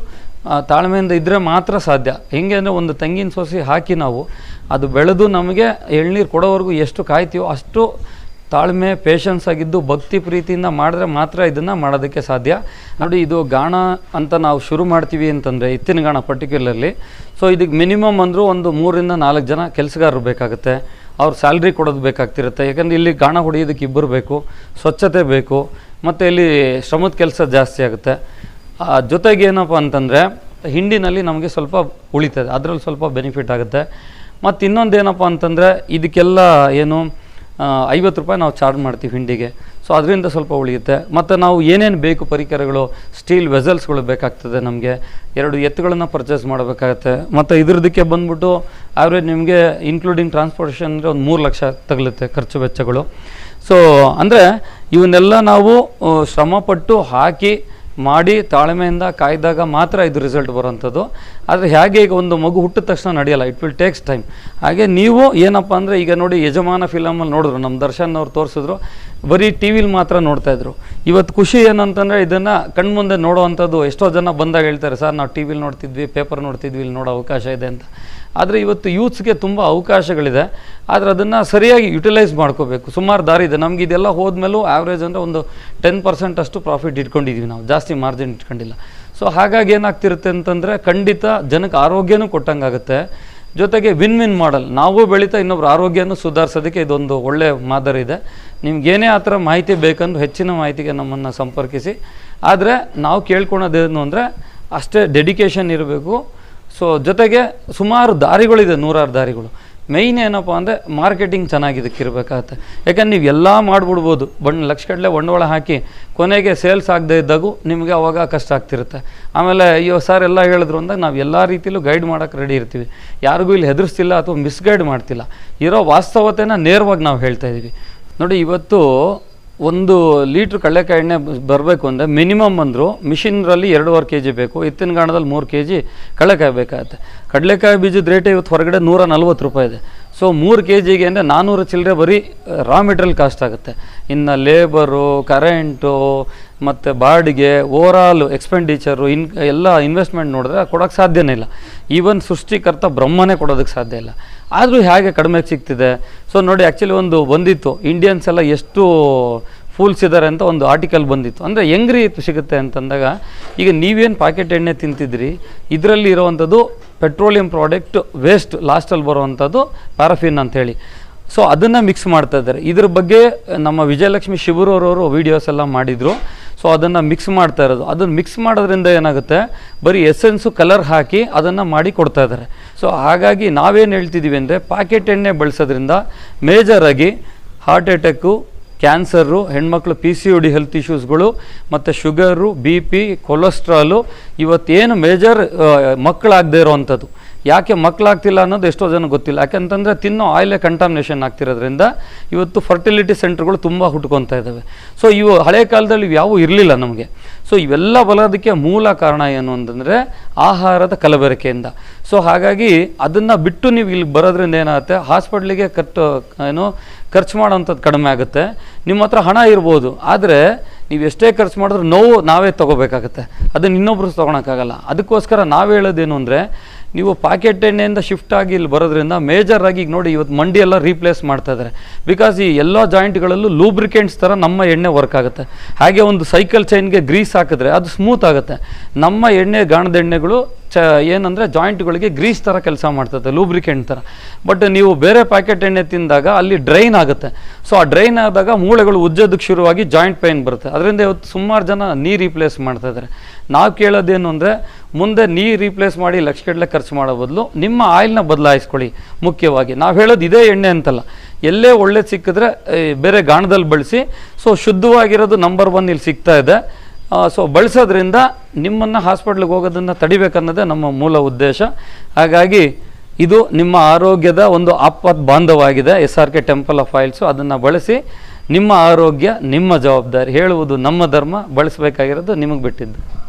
ತಾಳ್ಮೆಯಿಂದ ಇದ್ದರೆ ಮಾತ್ರ ಸಾಧ್ಯ. ಹೆಂಗೆ ಅಂದರೆ ಒಂದು ತೆಂಗಿನ ಸೊಸಿ ಹಾಕಿ ನಾವು, ಅದು ಬೆಳೆದು ನಮಗೆ ಎಳ್ನೀರು ಕೊಡೋವರೆಗೂ ಎಷ್ಟು ಕಾಯ್ತೀವೋ ಅಷ್ಟು ತಾಳ್ಮೆ ಪೇಷನ್ಸ್ ಆಗಿದ್ದು ಭಕ್ತಿ ಪ್ರೀತಿಯಿಂದ ಮಾಡಿದ್ರೆ ಮಾತ್ರ ಇದನ್ನು ಮಾಡೋದಕ್ಕೆ ಸಾಧ್ಯ. ನೋಡಿ, ಇದು ಗಾಣ ಅಂತ ನಾವು ಶುರು ಮಾಡ್ತೀವಿ ಅಂತಂದರೆ ಎತ್ತಿನ ಗಾಣ ಪರ್ಟಿಕ್ಯುಲರ್ಲಿ. ಸೊ ಇದಕ್ಕೆ ಮಿನಿಮಮ್ ಅಂದರೂ ಒಂದು ಮೂರಿಂದ ನಾಲ್ಕು ಜನ ಕೆಲಸಗಾರರು ಬೇಕಾಗುತ್ತೆ. ಅವ್ರು ಸ್ಯಾಲ್ರಿ ಕೊಡೋದು ಬೇಕಾಗ್ತಿರುತ್ತೆ. ಯಾಕಂದರೆ ಇಲ್ಲಿ ಗಾಣ ಹೊಡೆಯೋದಕ್ಕೆ ಇಬ್ಬರು ಬೇಕು, ಸ್ವಚ್ಛತೆ ಬೇಕು, ಮತ್ತು ಇಲ್ಲಿ ಶ್ರಮದ ಕೆಲಸ ಜಾಸ್ತಿ ಆಗುತ್ತೆ. ಜೊತೆಗೆ ಏನಪ್ಪ ಅಂತಂದರೆ, ಹಿಂಡಿನಲ್ಲಿ ನಮಗೆ ಸ್ವಲ್ಪ ಉಳಿತದೆ. ಅದರಲ್ಲಿ ಸ್ವಲ್ಪ ಬೆನಿಫಿಟ್ ಆಗುತ್ತೆ. ಮತ್ತು ಇನ್ನೊಂದು ಏನಪ್ಪ ಅಂತಂದರೆ, ಇದಕ್ಕೆಲ್ಲ ಏನು ಐವತ್ತು ರೂಪಾಯಿ ನಾವು ಚಾರ್ಜ್ ಮಾಡ್ತೀವಿ ಹಿಂಡಿಗೆ. ಸೊ ಅದರಿಂದ ಸ್ವಲ್ಪ ಉಳಿಯುತ್ತೆ. ಮತ್ತು ನಾವು ಏನೇನು ಬೇಕು ಪರಿಕರಗಳು ಸ್ಟೀಲ್ ವೆಸಲ್ಸ್ಗಳು ಬೇಕಾಗ್ತದೆ ನಮಗೆ. ಎರಡು ಎತ್ತುಗಳನ್ನು ಪರ್ಚೇಸ್ ಮಾಡಬೇಕಾಗತ್ತೆ. ಮತ್ತು ಇದ್ರದಕ್ಕೆ ಬಂದ್ಬಿಟ್ಟು ಆವ್ರೇಜ್ ನಿಮಗೆ ಇನ್ಕ್ಲೂಡಿಂಗ್ ಟ್ರಾನ್ಸ್ಪೋರ್ಟೇಷನ್ ಅಂದರೆ ಒಂದು ಮೂರು ಲಕ್ಷ ತಗಲುತ್ತೆ ಖರ್ಚು ವೆಚ್ಚಗಳು. ಸೊ ಅಂದರೆ ಇವನ್ನೆಲ್ಲ ನಾವು ಶ್ರಮಪಟ್ಟು ಹಾಕಿ ಮಾಡಿ ತಾಳ್ಮೆಯಿಂದ ಕಾಯ್ದಾಗ ಮಾತ್ರ ಇದು ರಿಸಲ್ಟ್ ಬರೋವಂಥದ್ದು. ಆದರೆ ಹೇಗೆ ಈಗ ಒಂದು ಮಗು ಹುಟ್ಟಿದ ತಕ್ಷಣ ನಡೆಯಲ್ಲ ಇಟ್ ವಿಲ್ ಟೇಕ್ಸ್ ಟೈಮ್ ಹಾಗೆ ನೀವು ಏನಪ್ಪ ಅಂದರೆ ಈಗ ನೋಡಿ ಯಜಮಾನ ಫಿಲಮಲ್ಲಿ ನೋಡಿದ್ರು ನಮ್ಮ ದರ್ಶನ್ ಅವ್ರು ತೋರಿಸಿದ್ರು, ಬರೀ ಟಿ ವಿಲಿ ಮಾತ್ರ ನೋಡ್ತಾಯಿದ್ರು ಇವತ್ತು ಖುಷಿ ಏನಂತಂದರೆ ಇದನ್ನು ಕಣ್ಮುಂದೆ ನೋಡೋವಂಥದ್ದು ಎಷ್ಟೋ ಜನ ಬಂದಾಗ ಹೇಳ್ತಾರೆ, ಸರ್, ನಾವು ಟಿ ವಿಲಿ ನೋಡ್ತಿದ್ವಿ ಪೇಪರ್ ನೋಡ್ತಿದ್ವಿ, ಇಲ್ಲಿ ನೋಡೋ ಅವಕಾಶ ಇದೆ ಅಂತ. ಆದರೆ ಇವತ್ತು ಯೂತ್ಸ್ಗೆ ತುಂಬ ಅವಕಾಶಗಳಿದೆ. ಆದರೆ ಅದನ್ನು ಸರಿಯಾಗಿ ಯುಟಿಲೈಸ್ ಮಾಡ್ಕೋಬೇಕು. ಸುಮಾರು ದಾರಿ ಇದೆ. ನಮ್ಗೆ ಇದೆಲ್ಲ ಹೋದ್ಮೇಲೂ ಆ್ಯಾವ್ರೇಜ್ ಅಂದರೆ ಒಂದು ಟೆನ್ ಪರ್ಸೆಂಟ್ ಅಷ್ಟು ಪ್ರಾಫಿಟ್ ಇಟ್ಕೊಂಡಿದ್ದೀವಿ ನಾವು. ಜಾಸ್ತಿ ಮಾರ್ಜಿನ್ ಇಟ್ಕೊಂಡಿಲ್ಲ. ಸೊ ಹಾಗಾಗಿ ಏನಾಗ್ತಿರುತ್ತೆ ಅಂತಂದರೆ ಖಂಡಿತ ಜನಕ್ಕೆ ಆರೋಗ್ಯನೂ ಕೊಟ್ಟಂಗಾಗುತ್ತೆ. ಜೊತೆಗೆ ವಿನ್ ವಿನ್ ಮಾಡಲ್ ನಾವು ಬೆಳೀತಾ ಇನ್ನೊಬ್ರು ಆರೋಗ್ಯನೂ ಸುಧಾರಿಸೋದಕ್ಕೆ ಇದೊಂದು ಒಳ್ಳೆಯ ಮಾದರಿ ಇದೆ. ನಿಮ್ಗೇನೇ ಆ ಥರ ಮಾಹಿತಿ ಬೇಕಂದ್ರೆ ಹೆಚ್ಚಿನ ಮಾಹಿತಿಗೆ ನಮ್ಮನ್ನು ಸಂಪರ್ಕಿಸಿ. ಆದರೆ ನಾವು ಕೇಳ್ಕೊಳೋದೇನು ಅಂದರೆ ಅಷ್ಟೇ ಡೆಡಿಕೇಶನ್ ಇರಬೇಕು. ಸೊ ಜೊತೆಗೆ ಸುಮಾರು ದಾರಿಗಳಿದೆ, ನೂರಾರು ದಾರಿಗಳು. ಮೈನ್ ಏನಪ್ಪ ಅಂದರೆ ಮಾರ್ಕೆಟಿಂಗ್ ಚೆನ್ನಾಗಿ ಇದಕ್ಕೆ ಇರಬೇಕಾಗತ್ತೆ ಯಾಕಂದ್ರೆ ನೀವು ಎಲ್ಲ ಮಾಡಿಬಿಡ್ಬೋದು. ಬಣ್ಣ, ಲಕ್ಷಗಟ್ಟಲೆ ಬಂಡವಾಳ ಹಾಕಿ ಕೊನೆಗೆ ಸೇಲ್ಸ್ ಆಗದೆ ಇದ್ದಾಗೂ ನಿಮಗೆ ಅವಾಗ ಕಷ್ಟ ಆಗ್ತಿರುತ್ತೆ. ಆಮೇಲೆ, ಅಯ್ಯೋ ಸರ್ ಎಲ್ಲ ಹೇಳಿದ್ರು ಅಂದಾಗ ನಾವು ಎಲ್ಲ ರೀತಿಯಲ್ಲೂ ಗೈಡ್ ಮಾಡೋಕ್ಕೆ ರೆಡಿ ಇರ್ತೀವಿ. ಯಾರಿಗೂ ಇಲ್ಲಿ ಹೆದರಿಸ್ತಿಲ್ಲ ಅಥವಾ ಮಿಸ್ಗೈಡ್ ಮಾಡ್ತಿಲ್ಲ. ಇರೋ ವಾಸ್ತವತೆನ ನೇರವಾಗಿ ನಾವು ಹೇಳ್ತಾ ಇದ್ದೀವಿ ನೋಡಿ, ಇವತ್ತು ಒಂದು ಲೀಟ್ರ್ ಕಡಲೆಕಾಯಿ ಎಣ್ಣೆ ಬರಬೇಕು ಅಂದರೆ ಮಿನಿಮಮ್ ಅಂದರು ಮಿಷಿನ್ರಲ್ಲಿ ಎರಡೂವರೆ ಕೆ ಜಿ ಬೇಕು ಎತ್ತಿನ ಗಾಣದಲ್ಲಿ ಮೂರು ಕೆ ಜಿ ಕಡಲೆಕಾಯಿ ಬೇಕಾಗುತ್ತೆ. ಕಡಲೆಕಾಯಿ ಬೀಜದ ರೇಟ್ ಇವತ್ತು ಹೊರಗಡೆ ನೂರ ನಲ್ವತ್ತು ರೂಪಾಯಿ ಇದೆ. ಸೊ ಮೂರು ಕೆ ಜಿಗೆ ಅಂದರೆ ನಾನ್ನೂರು ಚಿಲ್ಲರೆ ಬರೀ ರಾ ಮೆಟೀರಿಯಲ್ ಕಾಸ್ಟ್ ಆಗುತ್ತೆ. ಇನ್ನು ಲೇಬರು ಕರೆಂಟು ಮತ್ತು ಬಾಡಿಗೆ ಓವರಾಲ್ ಎಕ್ಸ್ಪೆಂಡಿಚರು ಇನ್, ಎಲ್ಲ ಇನ್ವೆಸ್ಟ್ಮೆಂಟ್ ನೋಡಿದ್ರೆ ಕೊಡೋಕ್ಕೆ ಸಾಧ್ಯನೇ ಇಲ್ಲ. ಈವನ್ ಸೃಷ್ಟಿಕರ್ತ ಬ್ರಹ್ಮನೇ ಕೊಡೋದಕ್ಕೆ ಸಾಧ್ಯ ಇಲ್ಲ. ಆದರೂ ಹೇಗೆ ಕಡಿಮೆಗೆ ಸಿಗ್ತಿದೆ? ಸೊ ನೋಡಿ ಆ್ಯಕ್ಚುಲಿ ಒಂದು ಬಂದಿತ್ತು. ಇಂಡಿಯನ್ಸ್ ಎಲ್ಲ ಎಷ್ಟು ಫೂಲ್ಸ್ ಇದ್ದಾರೆ ಅಂತ ಒಂದು ಆರ್ಟಿಕಲ್ ಬಂದಿತ್ತು. ಅಂದರೆ ಹೆಂಗ್ರಿ ಸಿಗುತ್ತೆ ಅಂತಂದಾಗ, ಈಗ ನೀವೇನು ಪ್ಯಾಕೆಟ್ ಎಣ್ಣೆ ತಿಂತಿದ್ರಿ, ಇದರಲ್ಲಿ ಇರೋವಂಥದ್ದು ಪೆಟ್ರೋಲಿಯಂ ಪ್ರಾಡಕ್ಟ್ ವೇಸ್ಟ್ ಲಾಸ್ಟಲ್ಲಿ ಬರುವಂಥದ್ದು ಪ್ಯಾರಫಿನ್ ಅಂಥೇಳಿ ಸೊ ಅದನ್ನು ಮಿಕ್ಸ್ ಮಾಡ್ತಾ ಇದ್ದಾರೆ. ಇದ್ರ ಬಗ್ಗೆ ನಮ್ಮ ವಿಜಯಲಕ್ಷ್ಮಿ ಶಿವರೂರವರು ವೀಡಿಯೋಸ್ ಎಲ್ಲ ಮಾಡಿದರು. ಸೊ ಅದನ್ನು ಮಿಕ್ಸ್ ಮಾಡ್ತಾ ಇರೋದು. ಅದನ್ನು ಮಿಕ್ಸ್ ಮಾಡೋದ್ರಿಂದ ಏನಾಗುತ್ತೆ? ಬರೀ ಎಸೆನ್ಸು ಕಲರ್ ಹಾಕಿ ಅದನ್ನು ಮಾಡಿ ಕೊಡ್ತಾ ಇದ್ದಾರೆ ಸೊ ಹಾಗಾಗಿ ನಾವೇನು ಹೇಳ್ತಿದ್ದೀವಿ ಅಂದರೆ ಪ್ಯಾಕೆಟ್ ಎಣ್ಣೆ ಬಳಸೋದ್ರಿಂದ ಮೇಜರಾಗಿ ಹಾರ್ಟ್ ಅಟ್ಯಾಕು ಕ್ಯಾನ್ಸರು ಹೆಣ್ಮಕ್ಳು P C U D health ಇಶ್ಯೂಸ್ಗಳು ಮತ್ತು ಶುಗರು ಬಿ ಪಿ ಕೊಲೆಸ್ಟ್ರಾಲು ಇವತ್ತೇನು ಮೇಜರ್ ಮಕ್ಕಳಾಗದೇ ಇರೋವಂಥದ್ದು. ಯಾಕೆ ಮಕ್ಕಳಾಗ್ತಿಲ್ಲ ಅನ್ನೋದು ಎಷ್ಟೋ ಜನ ಗೊತ್ತಿಲ್ಲ. ಯಾಕೆಂತಂದರೆ ತಿನ್ನೋ ಆಯಿಲೆ ಕಂಟಾಮಿನೇಷನ್ ಆಗ್ತಿರೋದ್ರಿಂದ ಇವತ್ತು ಫರ್ಟಿಲಿಟಿ ಸೆಂಟರ್ಗಳು ತುಂಬ ಹುಟ್ಕೊತಾ ಇದ್ದಾವೆ ಸೊ ಇವು ಹಳೆ ಕಾಲದಲ್ಲಿ ಇವು ಇರಲಿಲ್ಲ ನಮಗೆ. ಸೊ ಇವೆಲ್ಲ ಬರೋದಕ್ಕೆ ಮೂಲ ಕಾರಣ ಏನು ಅಂತಂದರೆ ಆಹಾರದ ಕಲಬೆರಕೆಯಿಂದ. ಸೊ ಹಾಗಾಗಿ ಅದನ್ನು ಬಿಟ್ಟು ನೀವು ಇಲ್ಲಿ ಬರೋದ್ರಿಂದ ಏನಾಗುತ್ತೆ? ಹಾಸ್ಪಿಟ್ಲಿಗೆ ಕಟ್ಟು ಏನು, ಖರ್ಚು ಮಾಡೋಂಥದ್ದು ಕಡಿಮೆ ಆಗುತ್ತೆ. ನಿಮ್ಮ ಹತ್ರ ಹಣ ಇರ್ಬೋದು. ಆದರೆ ನೀವು ಎಷ್ಟೇ ಖರ್ಚು ಮಾಡಿದ್ರೂ ನೋವು ನಾವೇ ತೊಗೋಬೇಕಾಗತ್ತೆ. ಅದನ್ನು ಇನ್ನೊಬ್ರು ತೊಗೊಳಕ್ಕಾಗಲ್ಲ. ಅದಕ್ಕೋಸ್ಕರ ನಾವು ಹೇಳೋದೇನು ಅಂದರೆ ನೀವು ಪಾಕೆಟ್ ಎಣ್ಣೆಯಿಂದ ಶಿಫ್ಟ್ ಆಗಿ ಇಲ್ಲಿ ಬರೋದ್ರಿಂದ ಮೇಜರ್ ಆಗಿ ಈಗ ನೋಡಿ ಇವತ್ತು ಮಂಡಿ ಎಲ್ಲ ರೀಪ್ಲೇಸ್ ಮಾಡ್ತಾ ಇದ್ದಾರೆ ಬಿಕಾಸ್ ಈ ಎಲ್ಲ ಜಾಯಿಂಟ್ಗಳಲ್ಲೂ ಲೂಬ್ರಿಕೆಂಟ್ಸ್ ಥರ ನಮ್ಮ ಎಣ್ಣೆ ವರ್ಕ್ ಆಗುತ್ತೆ. ಹಾಗೆ ಒಂದು ಸೈಕಲ್ ಚೈನ್ಗೆ ಗ್ರೀಸ್ ಹಾಕಿದ್ರೆ ಅದು ಸ್ಮೂತ್ ಆಗುತ್ತೆ. ನಮ್ಮ ಎಣ್ಣೆ ಗಾಣದ ಎಣ್ಣೆಗಳು ಚ ಏನಂದರೆ ಜಾಯಿಂಟ್ಗಳಿಗೆ ಗ್ರೀಸ್ ಥರ ಕೆಲಸ ಮಾಡ್ತದೆ ಲೂಬ್ರಿಕೆಂಟ್ ಥರ ಬಟ್ ನೀವು ಬೇರೆ ಪ್ಯಾಕೆಟ್ ಎಣ್ಣೆ ತಿಂದಾಗ ಅಲ್ಲಿ ಡ್ರೈನ್ ಆಗುತ್ತೆ. ಸೊ ಆ ಡ್ರೈನ್ ಆದಾಗ ಮೂಳೆಗಳು ಉಜ್ಜೋದಕ್ಕೆ ಶುರುವಾಗಿ ಜಾಯಿಂಟ್ ಪೈನ್ ಬರುತ್ತೆ. ಅದರಿಂದ ಇವತ್ತು ಸುಮಾರು ಜನ ನೀ ರೀಪ್ಲೇಸ್ ಮಾಡ್ತಾ ಇದ್ದಾರೆ ನಾವು ಕೇಳೋದೇನು ಅಂದರೆ, ಮುಂದೆ ನೀ ರೀಪ್ಲೇಸ್ ಮಾಡಿ ಲಕ್ಷಗಟ್ಟಲೆ ಖರ್ಚು ಮಾಡೋ ಬದಲು ನಿಮ್ಮ ಆಯಿಲ್ನ ಬದಲಾಯಿಸ್ಕೊಳ್ಳಿ, ಮುಖ್ಯವಾಗಿ. ನಾವು ಹೇಳೋದು ಇದೇ ಎಣ್ಣೆ ಅಂತಲ್ಲ. ಎಲ್ಲೇ ಒಳ್ಳೇದು ಸಿಕ್ಕಿದ್ರೆ ಬೇರೆ ಗಾಣದಲ್ಲಿ ಬಳಸಿ. ಸೊ ಶುದ್ಧವಾಗಿರೋದು ನಂಬರ್ ಒನ್ ಇಲ್ಲಿ ಸಿಗ್ತಾ ಇದೆ. ಸೊ ಬಳಸೋದ್ರಿಂದ ನಿಮ್ಮನ್ನು ಹಾಸ್ಪಿಟ್ಲಿಗೆ ಹೋಗೋದನ್ನು ತಡಿಬೇಕನ್ನೋದೇ ನಮ್ಮ ಮೂಲ ಉದ್ದೇಶ. ಹಾಗಾಗಿ ಇದು ನಿಮ್ಮ ಆರೋಗ್ಯದ ಒಂದು ಆಪತ್ ಬಾಂಧವಾಗಿದೆ. S R K temple of oils ಅದನ್ನು ಬಳಸಿ ನಿಮ್ಮ ಆರೋಗ್ಯ ನಿಮ್ಮ ಜವಾಬ್ದಾರಿ. ಹೇಳುವುದು ನಮ್ಮ ಧರ್ಮ, ಬಳಸಬೇಕಾಗಿರೋದು ನಿಮಗೆ ಬಿಟ್ಟಿದ್ದು.